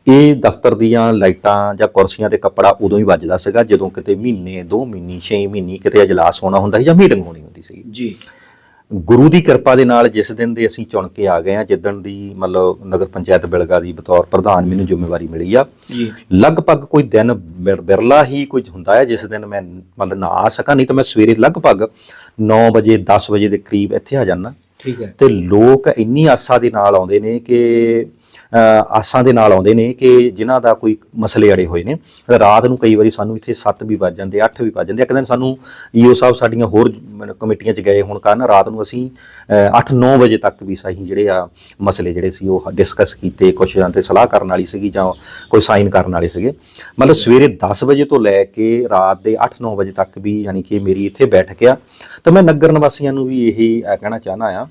ਇਹ ਦਫ਼ਤਰ ਦੀਆਂ ਲਾਈਟਾਂ ਜਾਂ ਕੁਰਸੀਆਂ ਤੇ ਕੱਪੜਾ ਉਦੋਂ ਹੀ ਵੱਜਦਾ ਸੀਗਾ ਜਦੋਂ ਕਿਤੇ ਮਹੀਨੇ 2 ਮਹੀਨੇ 6 ਮਹੀਨੇ ਕਿਤੇ ਅਜਲਾਸ ਹੋਣਾ ਹੁੰਦਾ ਸੀ ਜਾਂ ਮੀਟਿੰਗ ਹੋਣੀ ਹੁੰਦੀ ਸੀ ਜੀ। ਗੁਰੂ ਦੀ ਕਿਰਪਾ ਦੇ ਨਾਲ ਜਿਸ ਦਿਨ ਦੇ ਅਸੀਂ ਚੁਣ ਕੇ ਆ ਗਏ ਆ ਜਿੱਦਣ ਦੀ ਮਤਲਬ ਨਗਰ ਪੰਚਾਇਤ ਬਿਲਗਾ ਦੀ ਬਤੌਰ ਪ੍ਰਧਾਨ ਮੈਨੂੰ ਜ਼ਿੰਮੇਵਾਰੀ ਮਿਲੀ ਆ। ਜੀ। ਲਗਭਗ ਕੋਈ ਦਿਨ ਬਿਰ- ਬਿਰਲਾ ਹੀ ਕੁਝ ਹੁੰਦਾ ਹੈ ਜਿਸ ਦਿਨ ਮੈਂ ਮਤਲਬ ਨਾ ਆ ਸਕਾਂ ਨਹੀਂ ਤਾਂ ਮੈਂ ਸਵੇਰੇ ਲਗਭਗ 9 ਵਜੇ 10 ਵਜੇ ਦੇ ਕਰੀਬ ਇੱਥੇ ਆ ਜਾਣਾ ਠੀਕ ਹੈ। ਤੇ ਲੋਕ ਇੰਨੀ ਆਸਾ ਦੇ ਨਾਲ ਆਉਂਦੇ ਨੇ ਕਿ ਆਸਾਂ ਦੇ ਨਾਲ ਆਉਂਦੇ ਨੇ ਕਿ ਜਿਨ੍ਹਾਂ ਦਾ ਕੋਈ ਮਸਲੇ ਅੜੇ ਹੋਏ ਨੇ। ਰਾਤ ਨੂੰ ਕਈ ਵਾਰੀ ਸਾਨੂੰ ਇੱਥੇ 7 ਵੀ ਵੱਜ ਜਾਂਦੇ 8 ਵੀ ਵੱਜ ਜਾਂਦੇ। ਇੱਕ ਦਿਨ ਸਾਨੂੰ ਈਓ ਸਾਹਿਬ ਸਾਡੀਆਂ ਹੋਰ ਕਮੇਟੀਆਂ 'ਚ ਗਏ ਹੋਣ ਕਾਰਨ ਰਾਤ ਨੂੰ ਅਸੀਂ 8-9 ਵਜੇ ਤੱਕ ਵੀ ਸਹੀ ਜਿਹੜੇ ਆ ਮਸਲੇ ਜਿਹੜੇ ਸੀ ਉਹ ਡਿਸਕਸ ਕੀਤੇ ਕੁਝ ਜਾਂ ਤੇ ਸਲਾਹ ਕਰਨ ਵਾਲੀ ਸੀਗੀ ਜਾਂ ਕੋਈ ਸਾਈਨ ਕਰਨ ਵਾਲੇ ਸੀਗੇ। ਮਤਲਬ ਸਵੇਰੇ 10 ਵਜੇ ਤੋਂ ਲੈ ਕੇ ਰਾਤ ਦੇ 8-9 ਵਜੇ ਤੱਕ ਵੀ ਯਾਨੀ ਕਿ ਮੇਰੀ ਇੱਥੇ ਬੈਠਕ ਆ। ਤਾਂ ਮੈਂ ਨਗਰ ਨਿਵਾਸੀਆਂ ਨੂੰ ਵੀ ਇਹੀ ਕਹਿਣਾ ਚਾਹਨਾ ਆ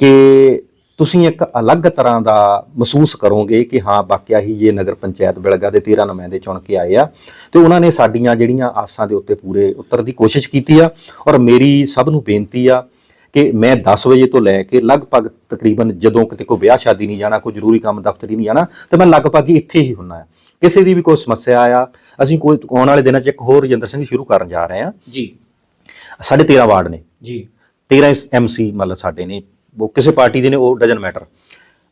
ਕਿ ਤੁਸੀਂ ਇੱਕ ਅਲੱਗ ਤਰ੍ਹਾਂ ਦਾ ਮਹਿਸੂਸ ਕਰੋਗੇ ਕਿ ਹਾਂ ਵਾਕਿਆ ਹੀ ਇਹ ਨਗਰ ਪੰਚਾਇਤ ਬਿਲਗਾ ਦੇ 13 ਨੁਮਾਇੰਦੇ ਚੁਣ ਕੇ ਆਏ ਆ ਤੇ ਉਹਨਾਂ ਨੇ ਸਾਡੀਆਂ ਜਿਹੜੀਆਂ ਆਸਾਂ ਦੇ ਉੱਤੇ ਪੂਰੇ ਉਤਰਨ ਦੀ ਕੋਸ਼ਿਸ਼ ਕੀਤੀ ਆ ਔਰ ਮੇਰੀ ਸਭ ਨੂੰ ਬੇਨਤੀ ਆ ਕਿ ਮੈਂ 10 ਵਜੇ ਤੋਂ ਲੈ ਕੇ ਲਗਭਗ ਤਕਰੀਬਨ ਜਦੋਂ ਕਿਤੇ ਕੋਈ ਵਿਆਹ ਸ਼ਾਦੀ ਨਹੀਂ ਜਾਣਾ ਕੋਈ ਜ਼ਰੂਰੀ ਕੰਮ ਦਫ਼ਤਰੀ ਨਹੀਂ ਜਾਣਾ ਤੇ ਮੈਂ ਲਗਭਗ ਇੱਥੇ ਹੀ ਹੁੰਨਾ ਆ। ਕਿਸੇ ਦੀ ਵੀ ਕੋਈ ਸਮੱਸਿਆ ਆ ਅਸੀਂ ਕੋਈ ਆਉਣ ਵਾਲੇ ਦਿਨਾਂ 'ਚ ਇੱਕ ਹੋਰ ਰਜਿੰਦਰ ਸਿੰਘ ਸ਼ੁਰੂ ਕਰਨ ਜਾ ਰਹੇ ਆ। ਜੀ। ਸਾਡੇ 13 ਵਾਰਡ ਨੇ। ਜੀ। 13 ਐਮਸੀ ਮਤਲਬ ਸਾਡੇ ਨੇ ਉਹ ਕਿਸੇ ਪਾਰਟੀ ਦੇ ਨੇ, ਉਹ ਡਜਨ ਮੈਟਰ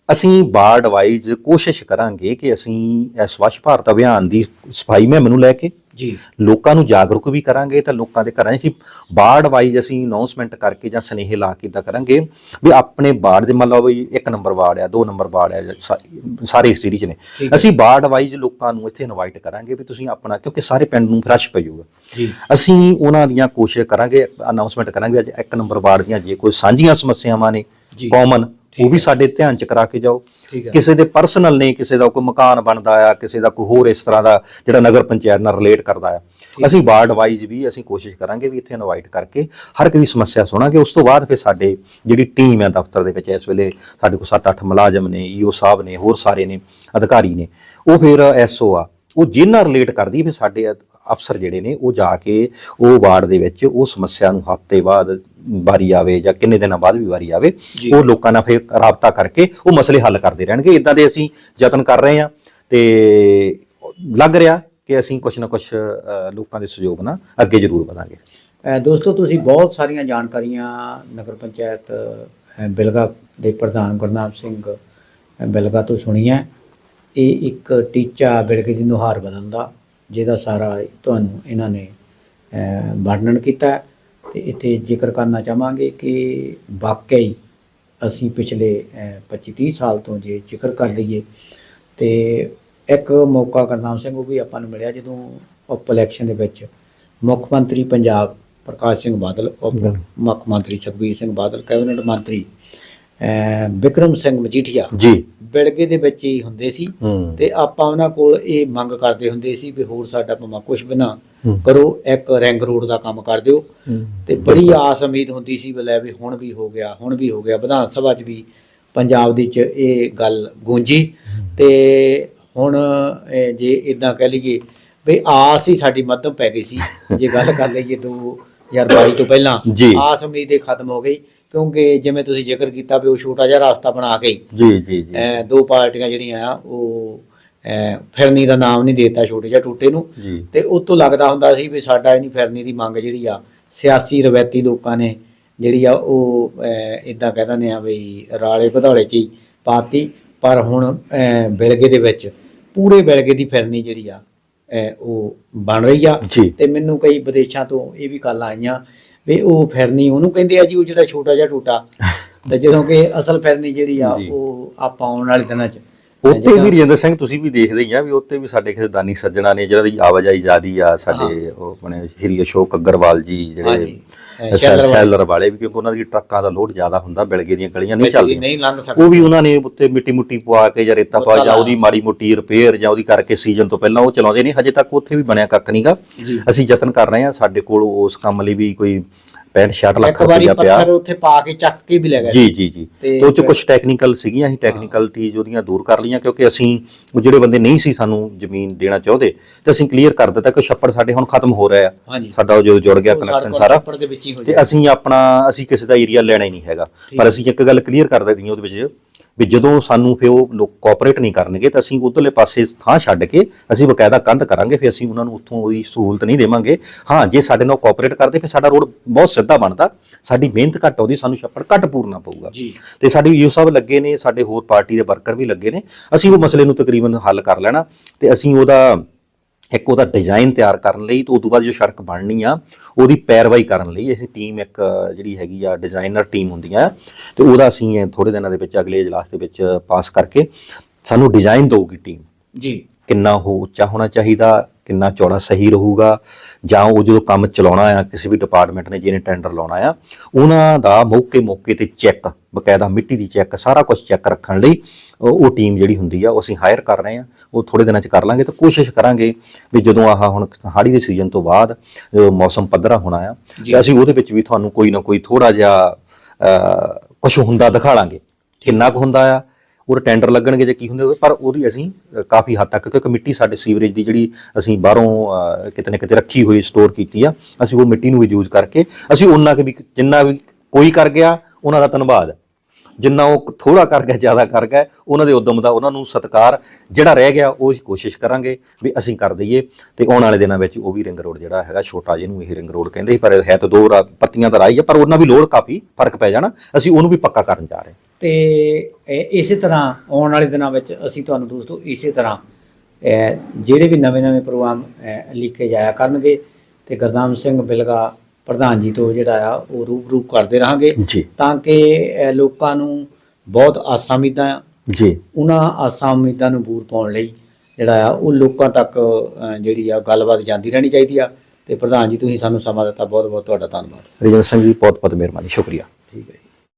ਅਸੀਂ ਵਾਰਡ ਵਾਈਜ਼ ਕੋਸ਼ਿਸ਼ ਕਰਾਂਗੇ ਕਿ ਅਸੀਂ ਇਹ ਸਵੱਛ ਭਾਰਤ ਅਭਿਆਨ ਦੀ ਸਫ਼ਾਈ ਮੁਹਿੰਮ ਨੂੰ ਲੈ ਕੇ ਜੀ। ਲੋਕਾਂ ਨੂੰ ਜਾਗਰੂਕ ਵੀ ਕਰਾਂਗੇ ਤਾਂ ਲੋਕਾਂ ਦੇ ਘਰਾਂ 'ਚ ਵਾਰਡ ਵਾਈਜ਼ ਅਸੀਂ ਅਨਾਉਂਸਮੈਂਟ ਕਰਕੇ ਜਾਂ ਸਨੇਹ ਲਾ ਕੇ ਇਦਾਂ ਕਰਾਂਗੇ ਵੀ ਆਪਣੇ ਵਾਰਡ ਦੇ ਮਤਲਬ ਵੀ ਇੱਕ ਨੰਬਰ ਵਾਰਡ ਆ ਦੋ ਨੰਬਰ ਵਾਰਡ ਆ ਸਾਰੇ ਸੀਰੀਜ਼ ਨੇ। ਅਸੀਂ ਵਾਰਡ ਵਾਈਜ਼ ਲੋਕਾਂ ਨੂੰ ਇੱਥੇ ਇਨਵਾਈਟ ਕਰਾਂਗੇ ਵੀ ਤੁਸੀਂ ਆਪਣਾ ਕਿਉਂਕਿ ਸਾਰੇ ਪਿੰਡ ਨੂੰ ਰਸ਼ ਪਈਊਗਾ ਜੀ। ਅਸੀਂ ਉਹਨਾਂ ਦੀਆਂ ਕੋਸ਼ਿਸ਼ ਕਰਾਂਗੇ ਅਨਾਉਂਸਮੈਂਟ ਕਰਾਂਗੇ ਅੱਜ ਇੱਕ ਨੰਬਰ ਵਾਰਡ ਦੀਆਂ ਜੇ ਕੋਈ ਸਾਂਝੀਆਂ ਸਮੱਸਿਆਵਾਂ ਨੇ। ਕਾਮਨ ਉਹ ਵੀ ਸਾਡੇ ਧਿਆਨ ਚ ਕਰਾ ਕੇ ਜਾਓ। ਕਿਸੇ ਦੇ ਪਰਸਨਲ ਨੇ ਕਿਸੇ ਦਾ ਕੋਈ ਮਕਾਨ ਬਣਦਾ ਆ ਕਿਸੇ ਦਾ ਕੋਈ ਹੋਰ ਇਸ ਤਰ੍ਹਾਂ ਦਾ ਜਿਹੜਾ ਨਗਰ ਪੰਚਾਇਤ ਨਾਲ ਰਿਲੇਟ ਕਰਦਾ ਆ। ਅਸੀਂ ਵਾਰਡ ਵਾਈਜ਼ ਵੀ ਅਸੀਂ ਕੋਸ਼ਿਸ਼ ਕਰਾਂਗੇ ਵੀ ਇੱਥੇ ਇਨਵਾਈਟ ਕਰਕੇ ਹਰ ਇੱਕ ਦੀ ਸਮੱਸਿਆ ਸੁਣਾਂਗੇ। ਉਸ ਤੋਂ ਬਾਅਦ ਫਿਰ ਸਾਡੇ ਜਿਹੜੀ ਟੀਮ ਹੈ ਦਫ਼ਤਰ ਦੇ ਵਿੱਚ ਇਸ ਵੇਲੇ ਸਾਡੇ ਕੋਲ 7-8 ਮੁਲਾਜ਼ਮ ਨੇ ਈਓ ਸਾਹਿਬ ਨੇ ਹੋਰ ਸਾਰੇ ਨੇ ਅਧਿਕਾਰੀ ਨੇ ਉਹ ਫਿਰ ਐਸਓ ਆ। ਉਹ ਜਿੰਨਾ ਰਿਲੇਟ ਕਰਦੀ ਫਿਰ ਸਾਡੇ ਅਫਸਰ ਜਿਹੜੇ ਨੇ ਉਹ ਜਾ ਕੇ ਉਹ ਵਾਰਡ ਦੇ ਵਿੱਚ ਉਹ ਸਮੱਸਿਆ ਨੂੰ ਹਫ਼ਤੇ ਬਾਅਦ ਵਾਰੀ ਆਵੇ ਜਾਂ ਕਿੰਨੇ ਦਿਨਾਂ ਬਾਅਦ ਵੀ ਵਾਰੀ ਆਵੇ। ਉਹ ਲੋਕਾਂ ਨਾਲ ਫਿਰ ਰਾਬਤਾ ਕਰਕੇ ਉਹ ਮਸਲੇ ਹੱਲ ਕਰਦੇ ਰਹਿਣਗੇ ਇਦਾਂ ਦੇ ਅਸੀਂ ਯਤਨ ਕਰ ਰਹੇ ਹਾਂ ਤੇ ਲੱਗ ਰਿਹਾ ਕਿ ਅਸੀਂ ਕੁਝ ਨਾ ਕੁਝ ਲੋਕਾਂ ਦੇ ਸਹਿਯੋਗ ਨਾਲ ਅੱਗੇ ਜ਼ਰੂਰ ਵਧਾਂਗੇ ਦੋਸਤੋ ਤੁਸੀਂ ਬਹੁਤ ਸਾਰੀਆਂ ਜਾਣਕਾਰੀਆਂ ਨਗਰ ਪੰਚਾਇਤ ਬਿਲਗਾ ਦੇ ਪ੍ਰਧਾਨ ਗੁਰਨਾਮ ਸਿੰਘ ਬਿਲਗਾ ਤੋਂ ਸੁਣੀਆਂ ਇਹ ਇੱਕ ਟੀਚਾ ਬਿਲਗੇ ਦੀ ਨੁਹਾਰ ਬਦਲਣ ਦਾ ਜਿਹਦਾ ਸਾਰਾ ਤੁਹਾਨੂੰ ਇਹਨਾਂ ਨੇ ਵਰਣਨ ਕੀਤਾ। ਤੇ ਇੱਥੇ ਜ਼ਿਕਰ ਕਰਨਾ ਚਾਹਾਂਗੇ ਕਿ ਵਾਕਈ ਅਸੀਂ ਪਿਛਲੇ 25-30 ਸਾਲ ਤੋਂ ਜੇ ਜ਼ਿਕਰ ਕਰ ਲਈਏ ਤੇ ਇੱਕ ਮੌਕਾ ਗੁਰਨਾਮ ਸਿੰਘ ਉਹ ਵੀ ਆਪਾਂ ਨੂੰ ਮਿਲਿਆ ਜਦੋਂ ਉਪ ਇਲੈਕਸ਼ਨ ਦੇ ਵਿੱਚ ਮੁੱਖ ਮੰਤਰੀ ਪੰਜਾਬ ਪ੍ਰਕਾਸ਼ ਸਿੰਘ ਬਾਦਲ ਉਪ ਮੁੱਖ ਮੰਤਰੀ ਸੁਖਬੀਰ ਸਿੰਘ ਬਾਦਲ ਕੈਬਨਿਟ ਮੰਤਰੀ ਵਿਕਰਮ ਸਿੰਘ ਮਜੀਠੀਆ ਜੀ। ਬਿਲਗੇ ਦੇ ਵਿੱਚ ਹੀ ਹੁੰਦੇ ਸੀ ਤੇ ਆਪਾਂ ਉਹਨਾਂ ਕੋਲ ਇਹ ਮੰਗ ਕਰਦੇ ਹੁੰਦੇ ਸੀ ਵੀ ਹੋਰ ਸਾਡਾ ਭਾਵੇਂ ਕੁਝ ਬਣਾ। ਕਰੋ ਇੱਕ ਰਿੰਗ ਰੋਡ ਦਾ ਕੰਮ ਕਰ ਦਿਓ। ਤੇ ਬੜੀ ਆਸ ਉਮੀਦ ਹੁੰਦੀ ਸੀ ਵੀ ਲੈ ਵੀ ਹੁਣ ਵੀ ਹੋ ਗਿਆ ਹੁਣ ਵੀ ਹੋ ਗਿਆ। ਵਿਧਾਨ ਸਭਾ 'ਚ ਵੀ ਪੰਜਾਬ ਦੇ 'ਚ ਇਹ ਗੱਲ ਗੂੰਜੀ। ਤੇ ਹੁਣ ਜੇ ਇਦਾਂ ਕਹਿ ਲਈਏ ਵੀ ਆਸ ਹੀ ਸਾਡੀ ਮੱਧਮ ਪੈ ਗਈ ਸੀ। ਜੇ ਗੱਲ ਕਰ ਲਈਏ 2022 ਤੋਂ ਪਹਿਲਾਂ। ਆਸ ਉਮੀਦ ਇਹ ਖਤਮ ਹੋ ਗਈ। ਕਿਉਂਕਿ ਜਿਵੇਂ ਤੁਸੀਂ ਜ਼ਿਕਰ ਕੀਤਾ ਵੀ ਉਹ ਛੋਟਾ ਜਿਹਾ ਰਸਤਾ ਬਣਾ ਕੇ ਜੀ ਜੀ ਜੀ। ਦੋ ਪਾਰਟੀਆਂ ਜਿਹੜੀਆਂ ਆ ਉਹ ਫਿਰਨੀ ਦਾ ਨਾਮ ਨਹੀਂ ਦੇਤਾ ਛੋਟੇ ਜਿਹਾ ਟੂਟੇ ਨੂੰ। ਤੇ ਉਹ ਤੋਂ ਲੱਗਦਾ ਹੁੰਦਾ ਸੀ ਵੀ ਸਾਡਾ ਇਹ ਨਹੀਂ ਫਿਰਨੀ ਦੀ ਮੰਗ ਜਿਹੜੀ ਆ ਸਿਆਸੀ ਰਵੈਤੀ ਲੋਕਾਂ ਨੇ ਜਿਹੜੀ ਆ ਉਹ ਇਦਾਂ ਕਹਿ ਦਿੰਦੇ ਆ ਵੀ ਰਾਲੇ ਵਧਾਲੇ ਚ ਹੀ ਪਾਤੀ। ਪਰ ਹੁਣ ਬਿਲਗੇ ਦੇ ਵਿੱਚ ਪੂਰੇ ਬਿਲਗੇ ਦੀ ਫਿਰਨੀ ਜਿਹੜੀ ਆ ਉਹ ਬਣ ਰਹੀ ਆ। ਤੇ ਮੈਨੂੰ ਕਈ ਵਿਦੇਸ਼ਾਂ ਤੋਂ ਇਹ ਵੀ ਕਾਲਾਂ ਆਈਆਂ ਵੀ ਉਹ ਫਿਰਨੀ ਉਹਨੂੰ ਕਹਿੰਦੇ ਆ ਜੀ ਉਹ ਜਿਹੜਾ ਛੋਟਾ ਜਿਹਾ ਟੂਟਾ। ਤੇ ਜਦੋਂ ਕਿ ਅਸਲ ਫਿਰਨੀ ਜਿਹੜੀ ਆ। ਉਹ ਆਪਾਂ ਆਉਣ ਵਾਲੇ ਦਿਨਾਂ 'ਚ। ਉੱਤੇ ਵੀ ਰਜਿੰਦਰ ਸਿੰਘ ਤੁਸੀਂ ਵੀ ਦੇਖਦੇ ਹੀ ਆ ਵੀ ਉੱਤੇ ਵੀ ਸਾਡੇ ਕਿਸੇ ਦਾਨੀ ਸੱਜਣਾ ਨੇ ਜਿਹਨਾਂ ਦੀ ਆਵਾਜਾਈ ਜ਼ਿਆਦੀ ਆ ਸਾਡੇ ਉਹ ਆਪਣੇ ਸ਼੍ਰੀ ਅਸ਼ੋਕ ਅਗਰਵਾਲ ਜੀ ਜਿਹੜੇ ਸ਼ੈਲਰ ਵਾਲੇ। ਵੀ ਕਿਉਂਕਿ ਉਹਨਾਂ ਦੀ ਟਰੱਕਾਂ ਦਾ ਲੋਡ ਜ਼ਿਆਦਾ ਹੁੰਦਾ ਬਿਲਗੇ ਦੀਆਂ ਗਲੀਆਂ ਨਹੀਂ ਚੱਲਦੀਆਂ। ਨਹੀਂ ਉਹ ਵੀ ਉਹਨਾਂ ਨੇ ਉੱਤੇ ਮਿੱਟੀ ਮੁੱਟੀ ਪਵਾ ਕੇ ਜਾਂ ਰੇਤਾ ਉਹ ਜਾਂ ਉਹਦੀ ਮਾੜੀ ਮੁੱਟੀ ਰਿਪੇਅਰ ਜਾਂ ਉਹਦੀ ਕਰਕੇ ਸੀਜ਼ਨ ਤੋਂ ਪਹਿਲਾਂ ਉਹ ਚਲਾਉਂਦੇ ਨੇ ਹਜੇ ਤੱਕ ਉੱਥੇ ਵੀ ਬਣਿਆ ਕੱਖ ਨਹੀਂਗਾ ਅਸੀਂ ਯਤਨ ਕਰ ਰਹੇ ਹਾਂ ਸਾਡੇ ਕੋਲ ਉਸ ਕੰਮ ਲਈ ਵੀ ਕੋਈ 65 66 ਲੱਖ ਇੱਕ ਵਾਰੀ ਰੁਪਇਆ ਪਿਆ। ਪੱਥਰ ਉੱਥੇ ਪਾ ਕੇ ਚੱਕ ਕੇ ਵੀ ਲੈ ਗਏ। ਜੀ ਜੀ ਜੀ। ਤੇ ਉਹ ਚ ਕੁਝ ਟੈਕਨੀਕਲ ਸੀਗੀਆਂ ਅਸੀਂ ਟੈਕਨੀਕਲਟੀਜ਼ ਉਹਦੀਆਂ ਦੂਰ ਕਰ ਲਈਆਂ ਕਿਉਂਕਿ ਅਸੀਂ ਉਹ ਜਿਹੜੇ ਬੰਦੇ ਨਹੀਂ ਸੀ ਸਾਨੂੰ ਜ਼ਮੀਨ ਦੇਣਾ ਚਾਹੁੰਦੇ ਤੇ ਅਸੀਂ ਕਲੀਅਰ ਕਰ ਦਿੱਤਾ ਕਿ ਛੱਪੜ ਸਾਡੇ ਹੁਣ ਖਤਮ ਹੋ ਰਿਹਾ ਆ। ਸਾਡਾ ਉਹ ਜਦੋਂ ਜੁੜ ਗਿਆ ਕਨੈਕਸ਼ਨ ਸਾਰਾ। ਤੇ ਅਸੀਂ ਆਪਣਾ ਅਸੀਂ ਕਿਸੇ ਦਾ ਏਰੀਆ ਲੈਣਾ ਹੀ ਨਹੀਂ ਹੈਗਾ। ਪਰ ਅਸੀਂ ਇੱਕ ਗੱਲ ਕਲੀਅਰ ਕਰ ਦਿੱਤੀ ਉਹਦੇ ਵਿੱਚ ਵੀ ਜਦੋਂ ਸਾਨੂੰ ਫਿਰ ਉਹ ਲੋਕ ਕੋਆਪਰੇਟ ਨਹੀਂ ਕਰਨਗੇ ਤਾਂ ਅਸੀਂ ਉਧਰਲੇ ਪਾਸੇ ਥਾਂ ਛੱਡ ਕੇ ਅਸੀਂ ਬਕਾਇਦਾ ਕੰਧ ਕਰਾਂਗੇ ਫਿਰ ਅਸੀਂ ਉਹਨਾਂ ਨੂੰ ਉੱਥੋਂ ਉਹਦੀ ਸਹੂਲਤ ਨਹੀਂ ਦੇਵਾਂਗੇ। ਹਾਂ ਜੇ ਸਾਡੇ ਨਾਲ ਕੋਆਪਰੇਟ ਕਰਦੇ ਫਿਰ ਸਾਡਾ ਰੋਡ ਬਹੁਤ ਸਿੱਧਾ ਬਣਦਾ। ਸਾਡੀ ਮਿਹਨਤ ਘੱਟ ਆਉਂਦੀ ਸਾਨੂੰ ਛੱਪੜ ਘੱਟ ਪੂਰਨਾ ਪਊਗਾ। ਜੀ। ਤੇ ਸਾਡੇ ਯੂ ਸਾਹਿਬ ਲੱਗੇ ਨੇ ਸਾਡੇ ਹੋਰ ਪਾਰਟੀ ਦੇ ਵਰਕਰ ਵੀ ਲੱਗੇ ਨੇ। ਅਸੀਂ ਉਹ ਮਸਲੇ ਨੂੰ ਤਕਰੀਬਨ ਹੱਲ ਕਰ ਲੈਣਾ ਤੇ ਅਸੀਂ ਉਹਦਾ ਇੱਕ ਉਹਦਾ ਡਿਜ਼ਾਈਨ ਤਿਆਰ ਕਰਨ ਲਈ ਤੇ ਉਸ ਤੋਂ ਬਾਅਦ ਜੋ ਸੜਕ ਬਣਨੀ ਆ ਉਹਦੀ ਪੈਰਵਾਈ ਕਰਨ ਲਈ ਅਸੀਂ ਟੀਮ ਇੱਕ ਜਿਹੜੀ ਹੈਗੀ ਆ ਡਿਜ਼ਾਈਨਰ ਟੀਮ ਹੁੰਦੀਆਂ। ਆ ਤੇ ਉਹਦਾ ਅਸੀਂ ਥੋੜੇ ਦਿਨਾਂ ਦੇ ਵਿੱਚ ਅਗਲੇ ਇਜਲਾਸ ਦੇ ਵਿੱਚ ਪਾਸ ਕਰਕੇ ਸਾਨੂੰ ਡਿਜ਼ਾਈਨ ਦਊਗੀ ਟੀਮ ਜੀ। ਕਿੰਨਾ ਉਹ ਉੱਚਾ ਹੋਣਾ ਚਾਹੀਦਾ ਕਿੰਨਾ ਚੌੜਾ ਸਹੀ ਰਹੂਗਾ ਜਾਂ ਉਹ ਜਦੋਂ ਕੰਮ ਚਲਾਉਣਾ ਆ ਕਿਸੇ ਵੀ ਡਿਪਾਰਟਮੈਂਟ ਨੇ ਜਿਹਨੇ ਟੈਂਡਰ ਲਾਉਣਾ ਆ ਉਹਨਾਂ ਦਾ ਮੌਕੇ ਮੌਕੇ ਤੇ ਚੈੱਕ ਬਕਾਇਦਾ ਮਿੱਟੀ ਦੀ ਚੈੱਕ ਸਾਰਾ ਕੁਝ ਚੈੱਕ ਰੱਖਣ ਲਈ ਉਹ ਟੀਮ ਜਿਹੜੀ ਹੁੰਦੀ ਆ ਉਹ ਅਸੀਂ ਹਾਇਰ ਕਰ ਰਹੇ ਆ ਉਹ ਥੋੜੇ ਦਿਨਾਂ ਚ ਕਰ ਲਾਂਗੇ ਤਾਂ ਕੋਸ਼ਿਸ਼ ਕਰਾਂਗੇ ਵੀ ਜਦੋਂ ਆਹ ਹੁਣ ਹਾੜੀ ਦੇ ਸੀਜ਼ਨ ਤੋਂ ਬਾਅਦ ਮੌਸਮ ਪੱਧਰਾ ਹੋਣਾ ਆ। ਤੇ ਅਸੀਂ ਉਹਦੇ ਵਿੱਚ ਵੀ ਤੁਹਾਨੂੰ ਕੋਈ ਨਾ ਕੋਈ ਥੋੜਾ ਜਿਹਾ ਕੁਝ ਹੁੰਦਾ ਦਿਖਾ ਲਾਂਗੇ ਕਿੰਨਾ ਕੁ ਹੁੰਦਾ ਆ ਉਹਦੇ ਟੈਂਡਰ ਲੱਗਣਗੇ ਜਾਂ ਕੀ ਹੁੰਦੇ ਹੋਵੇ ਪਰ ਉਹਦੀ ਅਸੀਂ ਕਾਫੀ ਹੱਦ ਤੱਕ ਕਿਉਂਕਿ ਮਿੱਟੀ ਸਾਡੇ ਸੀਵਰੇਜ ਦੀ ਜਿਹੜੀ ਅਸੀਂ ਬਾਹਰੋਂ ਕਿਤੇ ਨਾ ਕਿਤੇ ਰੱਖੀ ਹੋਈ ਸਟੋਰ ਕੀਤੀ ਆ ਅਸੀਂ ਉਹ ਮਿੱਟੀ ਨੂੰ ਵੀ ਯੂਜ਼ ਕਰਕੇ ਅਸੀਂ ਉਹਨਾਂ ਕਿ ਵੀ ਜਿੰਨਾ ਵੀ ਕੋਈ ਕਰ ਗਿਆ ਉਹਨਾਂ ਦਾ ਧੰਨਵਾਦ। ਜਿੰਨਾ ਉਹ ਥੋੜਾ ਕਰ ਗਿਆ ਜ਼ਿਆਦਾ ਕਰ ਗਿਆ ਉਹਨਾਂ ਦੇ ਉਦਮ ਦਾ ਉਹਨਾਂ ਨੂੰ ਸਤਿਕਾਰ ਜਿਹੜਾ ਰਹਿ ਗਿਆ ਉਹ ਅਸੀਂ ਕੋਸ਼ਿਸ਼ ਕਰਾਂਗੇ ਵੀ ਅਸੀਂ ਕਰ ਦਈਏ। ਤੇ ਆਉਣ ਵਾਲੇ ਦਿਨਾਂ ਵਿੱਚ ਉਹ ਵੀ ਰਿੰਗ ਰੋਡ ਜਿਹੜਾ ਹੈਗਾ ਛੋਟਾ ਜਿਹਨੂੰ ਇਹ ਰਿੰਗ ਰੋਡ ਕਹਿੰਦੇ ਸੀ, ਪਰ ਹੈ ਤਾਂ ਦੋ ਰਾ- ਪੱਤੀਆਂ ਤਾਂ ਰਾਈ ਆ ਪਰ ਉਹਨਾਂ ਵੀ ਲੋੜ ਕਾਫੀ ਫ਼ਰਕ ਪੈ ਜਾਣਾ ਅਸੀਂ ਉਹਨੂੰ ਵੀ ਪੱਕਾ ਕਰਨ ਜਾ ਰਹੇ ਹਾਂ। ਤੇ ਇਸੇ ਤਰ੍ਹਾਂ ਆਉਣ ਵਾਲੇ ਦਿਨਾਂ ਵਿੱਚ ਅਸੀਂ ਤੁਹਾਨੂੰ ਦੋਸਤੋ ਇਸੇ ਤਰ੍ਹਾਂ ਜਿਹੜੇ ਵੀ ਨਵੇਂ-ਨਵੇਂ ਪ੍ਰੋਗਰਾਮ ਲਿਖੇ ਜਾਇਆ ਕਰਨਗੇ ਤੇ ਗੁਰਦਾਮ ਸਿੰਘ ਬਿਲਗਾ ਪ੍ਰਧਾਨ ਜੀ ਤੋਂ ਜਿਹੜਾ ਆ ਉਹ ਰੂਬਰੂ ਕਰਦੇ ਰਹਾਂਗੇ ਤਾਂ ਕਿ ਲੋਕਾਂ ਨੂੰ ਬਹੁਤ ਆਸਾਂ ਉਮੀਦਾਂ ਜੀ। ਉਹਨਾਂ ਆਸਾਂ ਉਮੀਦਾਂ ਨੂੰ ਬੂਰ ਪਾਉਣ ਲਈ ਜਿਹੜਾ ਆ ਉਹ ਲੋਕਾਂ ਤੱਕ ਜਿਹੜੀ ਆ ਗੱਲਬਾਤ ਜਾਂਦੀ ਰਹਿਣੀ ਚਾਹੀਦੀ ਆ। ਤੇ ਪ੍ਰਧਾਨ ਜੀ ਤੁਸੀਂ ਸਾਨੂੰ ਸਮਾਂ ਦਿੱਤਾ ਬਹੁਤ ਬਹੁਤ ਤੁਹਾਡਾ ਧੰਨਵਾਦ। ਰਜਨ ਸਿੰਘ ਜੀ ਬਹੁਤ ਬਹੁਤ ਮਿਹਰਬਾਨੀ ਸ਼ੁਕਰੀਆ। ਠੀਕ ਹੈ